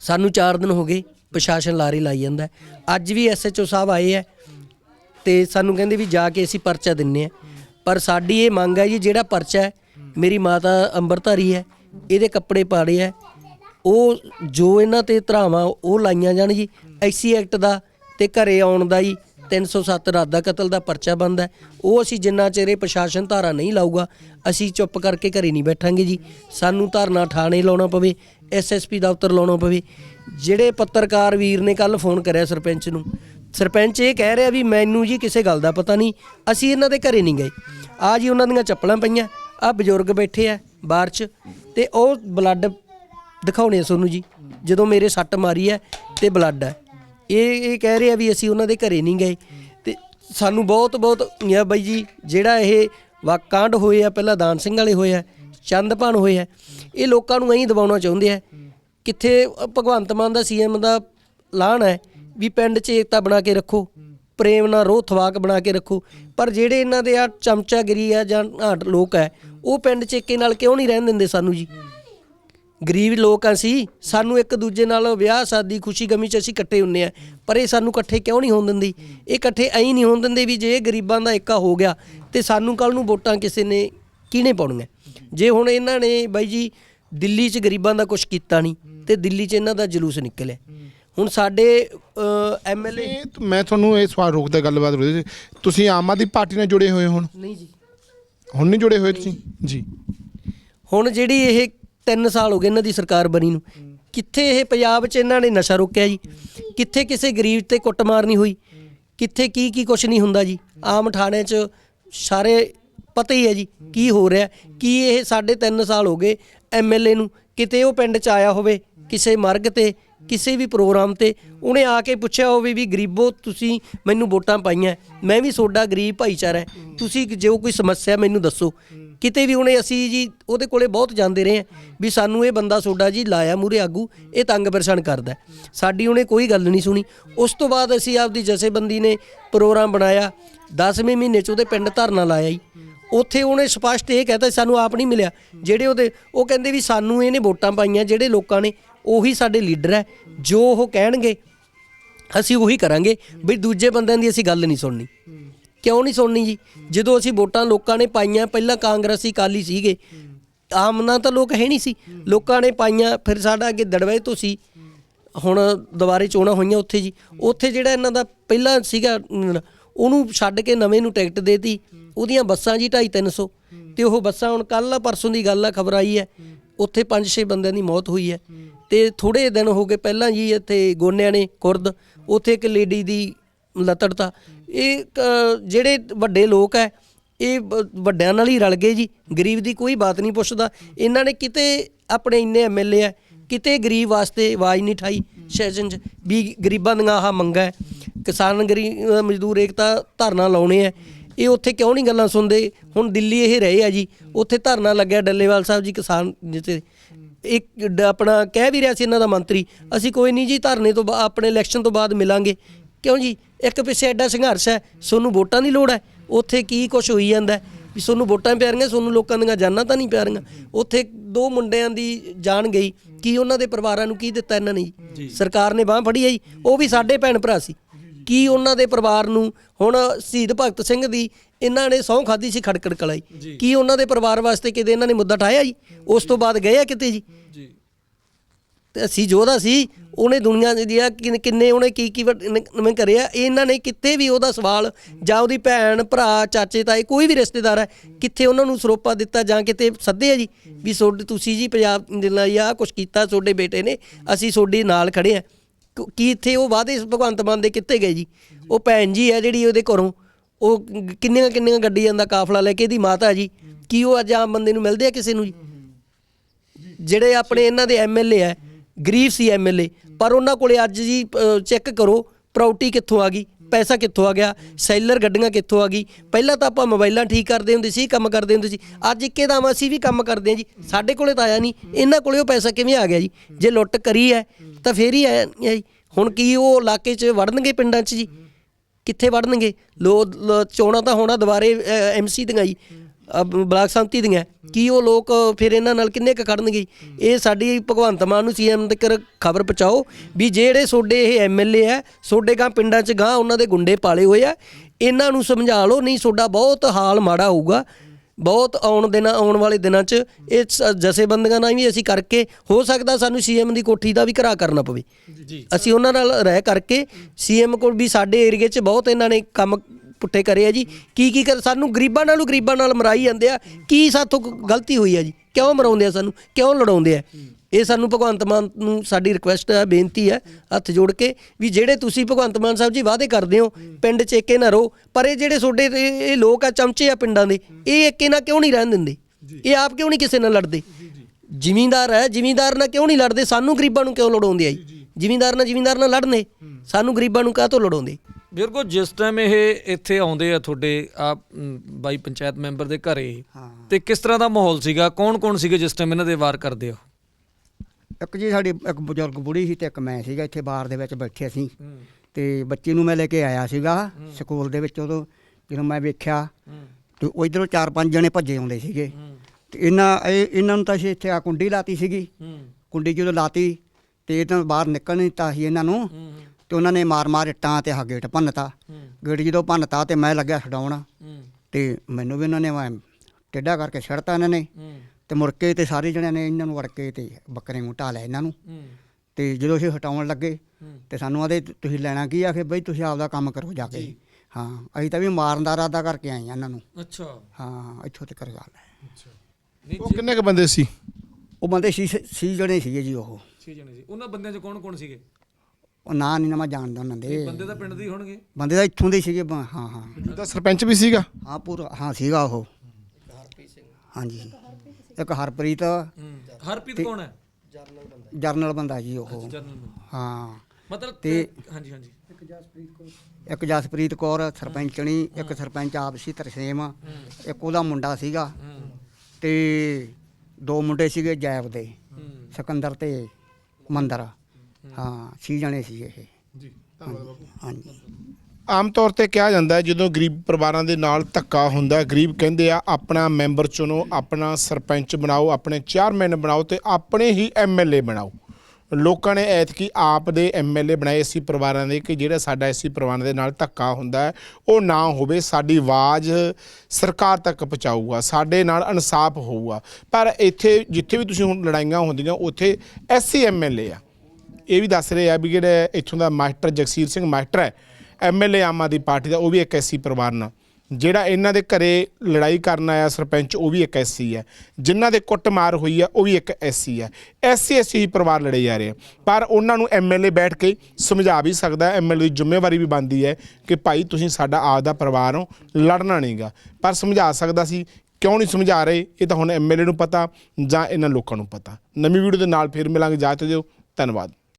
ਸਾਨੂੰ 4 ਦਿਨ ਹੋ ਗਏ, ਪ੍ਰਸ਼ਾਸਨ ਲਾਰੇ ਲਾਈ ਜਾਂਦਾ ਅੱਜ ਵੀ ਐਸਐਚਓ ਸਾਹਿਬ ਆਏ ਆ ਤੇ ਸਾਨੂੰ ਕਹਿੰਦੇ ਵੀ ਜਾ ਕੇ ਅਸੀਂ ਪਰਚਾ ਦਿੰਨੇ ਆ ਪਰ ਸਾਡੀ ਇਹ ਮੰਗ ਹੈ ਜੀ, ਜਿਹੜਾ ਪਰਚਾ ਹੈ, ਮੇਰੀ ਮਾਤਾ ਅੰਬਰਧਾਰੀ ਹੈ, ਇਹਦੇ ਕੱਪੜੇ ਪਾੜੇ ਹੈ। ਉਹ ਜੋ ਇਹਨਾਂ ਤੇ ਧਰਾਵਾਂ ਉਹ ਲਾਈਆਂ ਜਾਣ ਜੀ, ਐਸੀ ਐਕਟ ਦਾ ਤੇ ਘਰੇ ਆਉਣ ਦਾ ਜੀ 307 ਰਾਤ ਦਾ ਕਤਲ ਦਾ ਪਰਚਾ ਬੰਦ ਉਹ ਅਸੀਂ ਜਿੰਨਾ ਚਿਰ ਇਹ ਪ੍ਰਸ਼ਾਸਨ ਧਾਰਾ ਨਹੀਂ ਲਾਊਗਾ, ਅਸੀਂ ਚੁੱਪ ਕਰਕੇ ਘਰੇ ਨਹੀਂ ਬੈਠਾਂਗੇ ਜੀ। ਸਾਨੂੰ ਧਰਨਾ ਠਾਣੇ ਲਾਉਣਾ ਪਵੇ ਐਸਐਸਪੀ ਦਫ਼ਤਰ ਲਾਉਣਾ ਪਵੇ। ਜਿਹੜੇ ਪੱਤਰਕਾਰ ਵੀਰ ਨੇ ਕੱਲ ਫੋਨ ਕਰਿਆ ਸਰਪੰਚ ਨੂੰ, ਸਰਪੰਚ ਇਹ ਕਹਿ ਰਿਹਾ ਵੀ ਮੈਨੂੰ ਜੀ ਕਿਸੇ ਗੱਲ ਦਾ ਪਤਾ ਨਹੀਂ, ਅਸੀਂ ਇਹਨਾਂ ਦੇ ਘਰੇ ਨਹੀਂ ਗਏ। ਆ ਜੀ ਉਹਨਾਂ ਦੀਆਂ ਚੱਪਲਾਂ ਪਈਆਂ ਆ ਬਜ਼ੁਰਗ ਬੈਠੇ ਆ ਬਾਹਰ 'ਚ ਤੇ ਉਹ ਬਲੱਡ ਦਿਖਾਉਣੇ ਆ ਤੁਹਾਨੂੰ ਜੀ, ਜਦੋਂ ਮੇਰੇ ਸੱਟ ਮਾਰੀ ਹੈ ਤੇ ਬਲੱਡ ਹੈ। ਇਹ ਇਹ ਕਹਿ ਰਹੇ ਆ ਵੀ ਅਸੀਂ ਉਹਨਾਂ ਦੇ ਘਰੇ ਨਹੀਂ ਗਏ। ਤੇ ਸਾਨੂੰ ਬਹੁਤ ਬਹੁਤ ਆ ਬਾਈ ਜੀ, ਜਿਹੜਾ ਇਹ ਵਾਕਾਂਡ ਹੋਏ ਆ, ਪਹਿਲਾਂ ਦਾਨ ਸਿੰਘ ਵਾਲੇ ਹੋਏ ਆ ਚੰਦਪਾਨ ਹੋਏ ਆ, ਇਹ ਲੋਕਾਂ ਨੂੰ ਐਂ ਦਬਾਉਣਾ ਚਾਹੁੰਦੇ ਆ ਕਿੱਥੇ ਭਗਵੰਤ ਮਾਨ ਦਾ ਸੀਐਮ ਦਾ ਐਲਾਨ ਹੈ ਵੀ ਪਿੰਡ 'ਚ ਏਕਤਾ ਬਣਾ ਕੇ ਰੱਖੋ, ਪ੍ਰੇਮ ਨਾਲ ਰੋਹ ਥਵਾਕ ਬਣਾ ਕੇ ਰੱਖੋ। ਪਰ ਜਿਹੜੇ ਇਹਨਾਂ ਦੇ ਆ ਚਮਚਾਗਿਰੀ ਆ ਜਾਂ ਲੋਕ ਹੈ ਉਹ ਪਿੰਡ 'ਚ ਏਕੇ ਨਾਲ ਕਿਉਂ ਨਹੀਂ ਰਹਿਣ ਦਿੰਦੇ ਸਾਨੂੰ ਜੀ? ਗਰੀਬ ਲੋਕ ਆ ਅਸੀਂ ਸਾਨੂੰ ਇੱਕ ਦੂਜੇ ਨਾਲ ਵਿਆਹ ਸ਼ਾਦੀ ਖੁਸ਼ੀ ਗਮੀ 'ਚ ਅਸੀਂ ਇਕੱਠੇ ਹੁੰਨੇ ਆ। ਪਰ ਇਹ ਸਾਨੂੰ ਇਕੱਠੇ ਕਿਉਂ ਨਹੀਂ ਹੋਣ ਦਿੰਦੀ? ਇਹ ਇਕੱਠੇ ਐਂ ਨਹੀਂ ਹੋਣ ਦਿੰਦੇ ਵੀ ਜੇ ਗਰੀਬਾਂ ਦਾ ਏਕਾ ਹੋ ਗਿਆ ਤੇ ਸਾਨੂੰ ਕੱਲ ਨੂੰ ਵੋਟਾਂ ਕਿਸੇ ਨੇ ਕਿਹਨੇ ਪਾਉਣੀਆਂ? ਜੇ ਹੁਣ ਇਹਨਾਂ ਨੇ ਬਾਈ ਜੀ ਦਿੱਲੀ 'ਚ ਗਰੀਬਾਂ ਦਾ ਕੁਝ ਕੀਤਾ ਨਹੀਂ ਤੇ ਦਿੱਲੀ 'ਚ ਇਹਨਾਂ ਦਾ ਜਲੂਸ ਨਿਕਲਿਆ। ਹੁਣ ਸਾਡੇ ਐਮਐਲਏ ਮੈਂ ਤੁਹਾਨੂੰ ਇਹ ਸਵਾਲ ਰੋਕਦਾ ਗੱਲਬਾਤ ਰੋਕਦੇ ਤੁਸੀਂ ਆਮ ਆਦਮੀ ਪਾਰਟੀ ਨਾਲ ਜੁੜੇ ਹੋਏ ਹੁਣ? ਨਹੀਂ ਜੀ। ਹੁਣ ਨਹੀਂ ਜੁੜੇ ਹੋਏ ਤੁਸੀਂ? ਜੀ। ਹੁਣ ਜਿਹੜੀ ਇਹ 3 ਸਾਲ ਹੋ ਗਏ ਇਹਨਾਂ ਦੀ ਸਰਕਾਰ ਬਣੀ ਨੂੰ। ਕਿੱਥੇ ਇਹ ਪੰਜਾਬ 'ਚ ਇਹਨਾਂ ਨੇ ਨਸ਼ਾ ਰੋਕਿਆ ਜੀ? ਕਿੱਥੇ ਕਿਸੇ ਗਰੀਬ ਤੇ ਕੁੱਟਮਾਰ ਨਹੀਂ ਹੋਈ? ਕਿੱਥੇ ਕੀ ਕੀ ਕੁਛ ਨਹੀਂ ਹੁੰਦਾ ਜੀ? ਆਮ ਥਾਣੇ 'ਚ ਸਾਰੇ ਪਤਾ ਹੀ ਹੈ ਜੀ ਕੀ ਹੋ ਰਿਹਾ। ਕੀ ਇਹ ਸਾਢੇ 3 ਸਾਲ ਹੋ ਗਏ ਐਮਐਲਏ ਨੂੰ? ਕਿਤੇ ਉਹ ਪਿੰਡ 'ਚ ਆਇਆ ਹੋਵੇ, ਕਿਸੇ ਮਰਗ ਤੇ, ਕਿਸੇ ਵੀ ਪ੍ਰੋਗਰਾਮ ਤੇ, ਉਹਨੇ ਆ ਕੇ ਪੁੱਛਿਆ ਹੋਵੇ ਵੀ ਗਰੀਬੋ, ਤੁਸੀਂ ਮੈਨੂੰ ਵੋਟਾਂ ਪਾਈਆਂ। ਮੈਂ ਵੀ ਤੁਹਾਡਾ ਗਰੀਬ ਭਾਈਚਾਰਾ ਹੈ। ਤੁਸੀਂ ਜੋ ਕੋਈ ਸਮੱਸਿਆ ਮੈਨੂੰ ਦੱਸੋ। ਕਿਤੇ ਵੀ ਉਹਨੇ ਅਸੀਂ ਜੀ ਉਹਦੇ ਕੋਲੇ ਬਹੁਤ ਜਾਂਦੇ ਰਹੇ ਹਾਂ ਵੀ ਸਾਨੂੰ ਇਹ ਬੰਦਾ ਤੁਹਾਡਾ ਜੀ ਲਾਇਆ ਮੂਰੇ ਆਗੂ, ਇਹ ਤੰਗ ਪਰੇਸ਼ਾਨ ਕਰਦਾ ਸਾਡੀ ਉਹਨੇ ਕੋਈ ਗੱਲ ਨਹੀਂ ਸੁਣੀ। ਉਸ ਤੋਂ ਬਾਅਦ ਅਸੀਂ ਆਪਦੀ ਜਥੇਬੰਦੀ ਨੇ ਪ੍ਰੋਗਰਾਮ ਬਣਾਇਆ। 10ਵੇਂ ਮਹੀਨੇ 'ਚ ਉਹਦੇ ਪਿੰਡ ਧਰਨਾ ਲਾਇਆ ਜੀ। ਉੱਥੇ ਉਹਨੇ ਸਪਸ਼ਟ ਇਹ ਕਹਿਤਾ ਸਾਨੂੰ ਆਪ ਨਹੀਂ ਮਿਲਿਆ। ਜਿਹੜੇ ਉਹਦੇ, ਉਹ ਕਹਿੰਦੇ ਵੀ ਸਾਨੂੰ ਇਹਨੇ ਵੋਟਾਂ ਪਾਈਆਂ, ਜਿਹੜੇ ਲੋਕਾਂ ਨੇ, ਉਹੀ ਸਾਡੇ ਲੀਡਰ ਹੈ। ਜੋ ਉਹ ਕਹਿਣਗੇ, ਅਸੀਂ ਉਹੀ ਕਰਾਂਗੇ। ਵੀ ਦੂਜੇ ਬੰਦਿਆਂ ਦੀ ਅਸੀਂ ਗੱਲ ਨਹੀਂ ਸੁਣਨੀ। ਕਿਉਂ ਨਹੀਂ ਸੁਣਨੀ ਜੀ? ਜਦੋਂ ਅਸੀਂ ਵੋਟਾਂ ਲੋਕਾਂ ਨੇ ਪਾਈਆਂ, ਪਹਿਲਾਂ ਕਾਂਗਰਸੀ ਕਾਲੀ ਸੀਗੇ। ਆਮਨਾ ਤਾਂ ਲੋਕ ਹੈ ਨਹੀਂ ਸੀ। ਲੋਕਾਂ ਨੇ ਪਾਈਆਂ, ਫਿਰ ਸਾਡਾ ਅੱਗੇ ਦੜਵੇ ਤੋਂ ਸੀ। ਹੁਣ ਦੁਬਾਰੇ ਚੋਣਾਂ ਹੋਈਆਂ ਉੱਥੇ ਜੀ। ਉੱਥੇ ਜਿਹੜਾ ਇਹਨਾਂ ਦਾ ਪਹਿਲਾਂ ਸੀਗਾ ਉਹਨੂੰ ਛੱਡ ਕੇ ਨਵੇਂ ਨੂੰ ਟਿਕਟ ਦੇਤੀ। ਉਹਦੀਆਂ ਬੱਸਾਂ ਜੀ 2.5 300 ਤੇ ਉਹ ਬੱਸਾਂ ਹੁਣ ਕੱਲ ਪਰਸੋਂ ਦੀ ਗੱਲ ਆ, ਖਬਰ ਆਈ ਹੈ। ਉੱਥੇ 5-6 ਬੰਦਿਆਂ ਦੀ ਮੌਤ ਹੋਈ ਹੈ। ਤੇ ਥੋੜੇ ਦਿਨ ਹੋ ਗਏ ਪਹਿਲਾਂ ਜੀ ਇੱਥੇ ਗੋਨਿਆਂ ਨੇ ਕੁਰਦ ਉੱਥੇ ਇੱਕ ਲੇਡੀ ਦੀ ਲਤੜਤਾ। ਇਹ ਕ- ਜਿਹੜੇ ਵੱਡੇ ਲੋਕ ਹੈ ਇਹ ਬ- ਵੱਡਿਆਂ ਨਾਲ ਹੀ ਰਲ ਗਏ ਜੀ। ਗਰੀਬ ਦੀ ਕੋਈ ਬਾਤ ਨਹੀਂ ਪੁੱਛਦਾ। ਇਹਨਾਂ ਨੇ ਕਿਤੇ ਆਪਣੇ ਇੰਨੇ ਐਮਐਲਏ ਹੈ ਕਿਤੇ ਗਰੀਬ ਵਾਸਤੇ ਆਵਾਜ਼ ਨਹੀਂ ਠਾਈ ਸੈਸ਼ਨ 'ਚ ਵੀ ਗਰੀਬਾਂ ਦੀਆਂ ਆਹ ਮੰਗਾਂ ਹੈ ਕਿਸਾਨ ਗਰੀਬ ਮਜ਼ਦੂਰ ਏਕਤਾ ਧਰਨਾ ਲਾਉਣੇ ਹੈ ਇਹ ਉੱਥੇ ਕਿਉਂ ਨਹੀਂ ਗੱਲਾਂ ਸੁਣਦੇ? ਹੁਣ ਦਿੱਲੀ ਇਹ ਰਹੇ ਆ ਜੀ। ਉੱਥੇ ਧਰਨਾ ਲੱਗਿਆ ਡੱਲੇਵਾਲ ਸਾਹਿਬ ਜੀ ਕਿਸਾਨ ਜਿੱਤੇ। ਇੱਕ ਆਪਣਾ ਕਹਿ ਵੀ ਰਿਹਾ ਸੀ ਇਹਨਾਂ ਦਾ ਮੰਤਰੀ, ਅਸੀਂ ਕੋਈ ਨਹੀਂ ਜੀ, ਧਰਨੇ ਤੋਂ ਬਾ- ਆਪਣੇ ਇਲੈਕਸ਼ਨ ਤੋਂ ਬਾਅਦ ਮਿਲਾਂਗੇ। ਕਿਉਂ ਜੀ? ਇੱਕ ਪਿੱਛੇ ਐਡਾ ਸੰਘਰਸ਼ ਹੈ ਤੁਹਾਨੂੰ ਵੋਟਾਂ ਦੀ ਲੋੜ ਹੈ। ਉੱਥੇ ਕੀ ਕੁਝ ਹੋਈ ਜਾਂਦਾ ਵੀ ਤੁਹਾਨੂੰ ਵੋਟਾਂ ਪਿਆ ਰਹੀਆਂ ਤੁਹਾਨੂੰ ਲੋਕਾਂ ਦੀਆਂ ਜਾਨਾਂ ਤਾਂ ਨਹੀਂ ਪਿਆ ਰਹੀਆਂ ਉੱਥੇ ਦੋ ਮੁੰਡਿਆਂ ਦੀ ਜਾਨ ਗਈ। ਕੀ ਉਹਨਾਂ ਦੇ ਪਰਿਵਾਰਾਂ ਨੂੰ ਕੀ ਦਿੱਤਾ ਇਹਨਾਂ ਨੇ? ਜੀ। ਸਰਕਾਰ ਨੇ ਬਾਹ ਫੜੀ ਹੈ ਜੀ। ਉਹ ਵੀ ਸਾਡੇ ਭੈਣ ਭਰਾ ਸੀ। ਕੀ ਉਹਨਾਂ ਦੇ ਪਰਿਵਾਰ ਨੂੰ ਹੁਣ ਸ਼ਹੀਦ ਭਗਤ ਸਿੰਘ ਦੀ ਇਹਨਾਂ ਨੇ ਸਹੁੰ ਖਾਦੀ ਸੀ ਖੜਕੜ ਕਲਾਈ? ਕੀ ਉਹਨਾਂ ਦੇ ਪਰਿਵਾਰ ਵਾਸਤੇ ਕਿਤੇ ਇਹਨਾਂ ਨੇ ਮੁੱਦਾ ਠਾਇਆ ਜੀ? ਉਸ ਤੋਂ ਬਾਅਦ ਗਏ ਆ ਕਿਤੇ ਜੀ। ਤੇ ਅਸੀਂ ਜੋਧਾ ਸੀ, ਉਹਨੇ ਦੁਨੀਆ ਦੀ ਆ ਕਿੰਨੇ ਉਹਨੇ ਕੀ ਕੀ ਵੱਡ- ਨ- ਨਵੇਂ ਕਰਿਆ ਇਹਨਾਂ ਨੇ ਕਿਤੇ ਵੀ ਉਹਦਾ ਸਵਾਲ ਜਾਂ ਉਹਦੀ ਭੈਣ, ਭਰਾ, ਚਾਚੇ, ਤਾਏ ਕੋਈ ਵੀ ਰਿਸ਼ਤੇਦਾਰ ਹੈ, ਕਿੱਥੇ ਉਹਨਾਂ ਨੂੰ ਸਰੋਪਾ ਦਿੱਤਾ ਜਾਂ ਕਿਤੇ ਸੱਦੇ ਆ ਜੀ, ਵੀ ਤੁਹਾਡੇ ਤੁਸੀਂ ਜੀ ਪੰਜਾਬ ਦੇ ਲਈ ਆ ਕੁਝ ਕੀਤਾ ਤੁਹਾਡੇ ਬੇਟੇ ਨੇ, ਅਸੀਂ ਤੁਹਾਡੇ ਨਾਲ ਖੜੇ ਆ। ਕ- ਕੀ ਇੱਥੇ ਉਹ ਵਾਅਦੇ ਭਗਵੰਤ ਮਾਨ ਦੇ ਕਿੱਥੇ ਗਏ ਜੀ? ਉਹ ਭੈਣ ਜੀ ਹੈ ਜਿਹੜੀ ਉਹਦੇ ਘਰੋਂ, ਉਹ ਕਿੰਨੀਆਂ ਕਿੰਨੀਆਂ ਗੱਡੀਆਂ ਦਾ ਕਾਫਲਾ ਲੈ ਕੇ ਇਹਦੀ ਮਾਤਾ ਜੀ, ਕੀ ਉਹ ਅੱਜ ਆਮ ਬੰਦੇ ਨੂੰ ਮਿਲਦੇ ਆ ਕਿਸੇ ਨੂੰ ਜੀ? ਜਿਹੜੇ ਆਪਣੇ ਇਹਨਾਂ ਦੇ ਐਮਐਲਏ ਆ ਗਰੀਬ ਸੀ ਐਮਐਲਏ ਪਰ ਉਹਨਾਂ ਕੋਲੇ ਅੱਜ ਜੀ ਚੈੱਕ ਕਰੋ ਪ੍ਰਾਪਰਟੀ ਕਿੱਥੋਂ ਆ ਗਈ, ਪੈਸਾ ਕਿੱਥੋਂ ਆ ਗਿਆ, ਸੈਲਰ ਗੱਡੀਆਂ ਕਿੱਥੋਂ ਆ ਗਈ। ਪਹਿਲਾਂ ਤਾਂ ਆਪਾਂ ਮੋਬਾਈਲਾਂ ਠੀਕ ਕਰਦੇ ਹੁੰਦੇ ਸੀ, ਕੰਮ ਕਰਦੇ ਹੁੰਦੇ ਸੀ। ਅੱਜ ਇੱਕੇਦਮ ਅਸੀਂ ਵੀ ਕੰਮ ਕਰਦੇ ਹਾਂ ਜੀ। ਸਾਡੇ ਕੋਲੇ ਤਾਂ ਆਇਆ ਨਹੀਂ। ਇਹਨਾਂ ਕੋਲੇ ਉਹ ਪੈਸਾ ਕਿਵੇਂ ਆ ਗਿਆ ਜੀ? ਜੇ ਲੁੱਟ ਕਰੀ ਹੈ, ਤਾਂ ਫੇਰ ਹੀ ਆਇਆ ਜੀ। ਹੁਣ ਕੀ ਉਹ ਇਲਾਕੇ 'ਚ ਵੜਨਗੇ ਪਿੰਡਾਂ 'ਚ ਜੀ? ਕਿੱਥੇ ਵੜਨਗੇ? ਲੋ ਲ- ਚੋਣਾਂ ਤਾਂ ਹੋਣਾ ਦੁਬਾਰੇ ਐਮਸੀ ਦੀਆਂ ਜੀ। ਬਲਾਕ ਸੰਮਤੀ ਦੀਆਂ। ਕੀ ਉਹ ਲੋਕ ਫਿਰ ਇਹਨਾਂ ਨਾਲ ਕਿੰਨੇ ਕ ਖੜਨਗੇ? ਇਹ ਸਾਡੀ ਭਗਵੰਤ ਮਾਨ ਨੂੰ ਸੀਐਮ ਤੱਕ ਖਬਰ ਪਹੁੰਚਾਓ ਵੀ ਜਿਹੜੇ ਤੁਹਾਡੇ ਇਹ ਐਮਐਲਏ ਆ ਤੁਹਾਡੇ ਗਾਂ ਪਿੰਡਾਂ 'ਚ ਗਾਂ ਉਹਨਾਂ ਦੇ ਗੁੰਡੇ ਪਾਲੇ ਹੋਏ ਆ। ਇਹਨਾਂ ਨੂੰ ਸਮਝਾ ਲਓ ਨਹੀਂ ਤੁਹਾਡਾ ਬਹੁਤ ਹਾਲ ਮਾੜਾ ਹੋਊਗਾ। ਬਹੁਤ ਆਉਣ ਦਿਨਾਂ ਆਉਣ ਵਾਲੇ ਦਿਨਾਂ 'ਚ ਇਹ ਜਥੇਬੰਦੀਆਂ ਨਾਲ ਵੀ ਅਸੀਂ ਕਰਕੇ ਹੋ ਸਕਦਾ ਸਾਨੂੰ ਸੀਐਮ ਦੀ ਕੋਠੀ ਦਾ ਵੀ ਘਰਾ ਕਰਨਾ ਪਵੇ। ਜੀ। ਅਸੀਂ ਉਹਨਾਂ ਨਾਲ ਰਹਿ ਕਰਕੇ ਸੀਐਮ ਕੋਲ ਵੀ ਸਾਡੇ ਏਰੀਏ 'ਚ ਬਹੁਤ ਇਹਨਾਂ ਨੇ ਕੰਮ ਪੁੱਠੇ ਕਰੇ ਆ ਜੀ। ਕੀ ਕੀ ਕਰ ਸਾਨੂੰ ਗਰੀਬਾਂ ਨਾਲੋਂ ਗਰੀਬਾਂ ਨਾਲ ਮਰਾਈ ਜਾਂਦੇ ਆ। ਕੀ ਸਾਥੋਂ ਗਲਤੀ ਹੋਈ ਆ ਜੀ? ਕਿਉਂ ਮਰਾਉਂਦੇ ਆ ਸਾਨੂੰ? ਕਿਉਂ ਲੜਾਉਂਦੇ ਆ? ਇਹ ਸਾਨੂੰ ਭਗਵੰਤ ਮਾਨ ਨੂੰ ਸਾਡੀ ਰਿਕੁਐਸਟ ਹੈ ਬੇਨਤੀ ਹੈ ਹੱਥ ਜੋੜ ਕੇ ਵੀ ਜਿਹੜੇ ਤੁਸੀਂ ਭਗਵੰਤ ਮਾਨ ਸਾਹਿਬ ਜੀ ਵਾਅਦੇ ਕਰਦੇ ਹੋ ਪਿੰਡ 'ਚ ਏਕੇ ਨਾ ਰਹੋ ਪਰ ਇਹ ਜਿਹੜੇ ਤੁਹਾਡੇ ਇਹ ਲੋਕ ਆ ਚਮਚੇ ਆ ਪਿੰਡਾਂ ਦੇ ਇਹ ਏਕੇ ਨਾਲ ਕਿਉਂ ਨਹੀਂ ਰਹਿਣ ਦਿੰਦੇ? ਇਹ ਆਪ ਕਿਉਂ ਨਹੀਂ ਕਿਸੇ ਨਾਲ ਲੜਦੇ? ਜ਼ਿਮੀਂਦਾਰ ਹੈ ਜ਼ਿਮੀਂਦਾਰ ਨਾਲ ਕਿਉਂ ਨਹੀਂ ਲੜਦੇ? ਸਾਨੂੰ ਗਰੀਬਾਂ ਨੂੰ ਕਿਉਂ ਲੜਾਉਂਦੇ ਆ ਜੀ? ਜ਼ਿਮੀਂਦਾਰ ਨਾਲ ਜ਼ਿਮੀਂਦਾਰ ਨਾਲ ਲੜਨੇ। ਸਾਨੂੰ ਗਰੀਬਾਂ ਨੂੰ ਕਾਹ ਤੋਂ ਲੜਾਉਂਦੇ? ਬਿਲਕੁਲ ਜਿਸ ਟਾਈਮ ਇਹ ਇੱਥੇ ਆਉਂਦੇ ਆ ਤੁਹਾਡੇ ਆ ਬਾਈ ਪੰਚਾਇਤ ਮੈਂਬਰ ਦੇ ਘਰੇ ਤੇ ਕਿਸ ਤਰ੍ਹਾਂ ਦਾ ਮਾਹੌਲ ਸੀਗਾ? ਕੌਣ ਕੌਣ ਸੀਗੇ ਜਿਸ ਟਾਈਮ ਇਹਨਾਂ ਦੇ ਵਾਰ ਕਰਦੇ ਹੋ ਇੱਕ ਜੀ ਸਾਡੀ ਇੱਕ ਬਜ਼ੁਰਗ ਬੁੜੀ ਸੀ ਤੇ ਇੱਕ ਮੈਂ ਸੀਗਾ ਇੱਥੇ ਬਾਰ ਦੇ ਵਿੱਚ ਬੈਠੇ ਸੀ। ਤੇ ਬੱਚੇ ਨੂੰ ਮੈਂ ਲੈ ਕੇ ਆਇਆ ਸੀਗਾ ਸਕੂਲ ਦੇ ਵਿੱਚ ਉਦੋਂ ਜਦੋਂ ਮੈਂ ਵੇਖਿਆ। ਤੇ ਉਹ ਇਧਰੋਂ ਚਾਰ ਪੰਜ ਜਣੇ ਭੱਜੇ ਆਉਂਦੇ ਸੀਗੇ। ਤੇ ਇਹਨਾਂ ਇਹ ਇਹਨਾਂ ਨੂੰ ਤਾਂ ਅਸੀਂ ਇੱਥੇ ਆ ਕੁੰਡੀ ਲਾਤੀ ਸੀਗੀ। ਕੁੰਡੀ ਜਦੋਂ ਲਾਤੀ ਤੇ ਇਹਨਾਂ ਨੂੰ ਬਾਹਰ ਨਿਕਲ ਨਹੀਂ ਦਿੱਤਾ ਸੀ ਇਹਨਾਂ ਨੂੰ। ਤੇ ਉਹਨਾਂ ਨੇ ਮਾਰ ਮਾਰ ਇੱਟਾਂ ਤੇ ਆ ਗੇਟ ਭੰਨਤਾ। ਗੇਟ ਜਦੋਂ ਭੰਨਤਾ ਤੇ ਮੈਂ ਲੱਗਿਆ ਛਡਾਉਣ। ਤੇ ਮੈਨੂੰ ਵੀ ਇਹਨਾਂ ਨੇ ਟੇਢਾ ਕਰਕੇ ਛੱਡਤਾ ਇਹਨਾਂ ਨੇ। ਤੇ ਮੁੜ ਕੇ ਤੇ ਸਾਰੇ ਜਣਿਆਂ ਨੇ ਇਹਨਾਂ ਨੂੰ ਵੜ ਕੇ ਤੇ ਬੱਕਰੇ ਨੂੰ ਢਾ ਲਿਆ ਇਹਨਾਂ ਨੂੰ। ਤੇ ਜਦੋਂ ਅਸੀਂ ਹਟਾਉਣ ਲੱਗੇ ਤੇ ਸਾਨੂੰ ਆਦੇ ਤੁਸੀਂ ਲੈਣਾ ਕੀ ਆ? ਕਿ ਬਈ ਤੁਸੀਂ ਆਪਦਾ ਕੰਮ ਕਰੋ ਜਾ ਕੇ। ਹਾਂ ਅਸੀਂ ਤਾਂ ਵੀ ਮਾਰਨ ਦਾ ਇਰਾਦਾ ਕਰਕੇ ਆਏ ਆ ਇਹਨਾਂ ਨੂੰ। ਅੱਛਾ। ਹਾਂ ਇੱਥੋਂ ਤੱਕ ਗੱਲ ਹੈ। ਉਹ ਕਿੰਨੇ ਕ ਬੰਦੇ ਸੀ? ਉਹ ਬੰਦੇ ਸੀ ਸੀ ਜਣੇ ਸੀਗੇ ਜੀ ਉਹ। 6 ਜਣੇ ਸੀ। ਉਹਨਾਂ ਬੰਦਿਆਂ 'ਚ ਕੌਣ ਕੌਣ ਸੀਗੇ? ਉਹ ਨਾਂ ਨਹੀਂ ਨਾ ਮੈਂ ਜਾਣਦਾ ਉਹਨਾਂ ਦੇ। ਬੰਦੇ ਤਾਂ ਪਿੰਡ ਦੇ ਹੀ ਹੋਣਗੇ। ਬੰਦੇ ਤਾਂ ਇੱਥੋਂ ਦੇ ਹੀ ਸੀਗੇ ਬ- ਹਾਂ ਹਾਂ। ਉਹਦਾ ਸਰਪੰਚ ਵੀ ਸੀਗਾ? ਹਾਂ ਪੂਰਾ ਹਾਂ ਸੀਗਾ ਉਹ। ਹਾਂਜੀ। ਇੱਕ ਹਰਪ੍ਰੀਤ। ਹਰਪ੍ਰੀਤ ਕੌਣ ਹੈ? ਜਰਨਲ ਬੰਦਾ ਜੀ ਉਹ। ਹਾਂ। ਮਤਲਬ ਤੇ- ਹਾਂਜੀ ਹਾਂਜੀ। ਇੱਕ ਜਸਪ੍ਰੀਤ ਕੌਰ। ਸਰਪੰਚਣੀ ਇੱਕ ਸਰਪੰਚ ਆਪ ਸੀ ਤਰਸੇਮ। ਇੱਕ ਉਹਦਾ ਮੁੰਡਾ ਸੀਗਾ। ਤੇ ਦੋ ਮੁੰਡੇ ਸੀਗੇ ਜੈਬ ਦੇ। ਸਿਕੰਦਰ ਤੇ ਮੰਦਰ। ਹਾਂ ਛੇ ਜਣੇ ਸੀ ਇਹ। ਜੀ ਹਾਂਜੀ ਆਮ ਤੌਰ ਤੇ ਕਿਹਾ ਜਾਂਦਾ ਹੈ ਜਦੋਂ ਗਰੀਬ ਪਰਿਵਾਰਾਂ ਦੇ ਨਾਲ ਧੱਕਾ ਹੁੰਦਾ ਗਰੀਬ ਕਹਿੰਦੇ ਆ ਆਪਣਾ ਮੈਂਬਰ ਚੁਣੋ ਆਪਣਾ ਸਰਪੰਚ ਬਣਾਓ ਆਪਣੇ ਚੇਅਰਮੈਨ ਬਣਾਓ ਤੇ ਆਪਣੇ ਹੀ ਐਮਐਲਏ ਬਣਾਓ। ਲੋਕਾਂ ਨੇ ਐਤਕੀ ਆਪ ਦੇ ਐਮਐਲਏ ਬਣਾਏ ਸੀ ਪਰਿਵਾਰਾਂ ਦੇ ਕਿ ਜਿਹੜਾ ਸਾਡਾ ਐਸੀ ਪਰਿਵਾਰਾਂ ਦੇ ਨਾਲ ਧੱਕਾ ਹੁੰਦਾ ਹੈ ਉਹ ਨਾ ਹੋਵੇ ਸਾਡੀ ਆਵਾਜ਼ ਸਰਕਾਰ ਤੱਕ ਪਹੁੰਚਾਊਗਾ ਸਾਡੇ ਨਾਲ ਇਨਸਾਫ ਹੋਊਗਾ। ਪਰ ਇੱਥੇ ਜਿੱਥੇ ਵੀ ਤੁਸੀਂ ਹੁਣ ਲੜਾਈਆਂ ਹੁੰਦੀਆਂ ਉੱਥੇ ਐਸੀ ਐਮਐਲਏ ਆ। ਇਹ ਵੀ ਦੱਸ ਰਹੇ ਆ ਵੀ ਜਿਹੜਾ ਇੱਥੋਂ ਦਾ ਮਾਸਟਰ ਜਗਸੀਰ ਸਿੰਘ ਮਾਸਟਰ ਹੈ ਐਮਐਲਏ ਆਮ ਆਦਮੀ ਪਾਰਟੀ ਦਾ, ਉਹ ਵੀ ਇੱਕ ਐਸੀ ਪਰਿਵਾਰ ਨਾਲ। ਜਿਹੜਾ ਇਹਨਾਂ ਦੇ ਘਰੇ ਲੜਾਈ ਕਰਨ ਆਇਆ ਸਰਪੰਚ, ਉਹ ਵੀ ਇੱਕ ਐਸੀ ਹੈ। ਜਿਨ੍ਹਾਂ ਦੇ ਕੁੱਟਮਾਰ ਹੋਈ ਹੈ, ਉਹ ਵੀ ਇੱਕ ਐਸੀ ਹੈ। ਐਸੀ ਐਸੀ ਹੀ ਪਰਿਵਾਰ ਲੜੇ ਜਾ ਰਹੇ ਆ। ਪਰ ਉਹਨਾਂ ਨੂੰ ਐਮਐਲਏ ਬੈਠ ਕੇ ਸਮਝਾ ਵੀ ਸਕਦਾ ਐਮਐਲਏ ਦੀ ਜ਼ਿੰਮੇਵਾਰੀ ਵੀ ਬਣਦੀ ਹੈ ਕਿ ਭਾਈ ਤੁਸੀਂ ਸਾਡਾ ਆਪਦਾ ਪਰਿਵਾਰ ਹੋ, ਲੜਨਾ ਨਹੀਂਗਾ ਪਰ ਸਮਝਾ ਸਕਦਾ ਸੀ, ਕਿਉਂ ਨਹੀਂ ਸਮਝਾ ਰਹੇ? ਇਹ ਤਾਂ ਹੁਣ ਐਮਐਲਏ ਨੂੰ ਪਤਾ ਜਾਂ ਇਹਨਾਂ ਲੋਕਾਂ ਨੂੰ ਪਤਾ। ਨਵੀਂ ਵੀਡੀਓ ਦੇ ਨਾਲ ਫਿਰ ਮਿਲਾਂਗੇ ਜਾਤ ਦਿਓ। ਧੰਨਵਾਦ।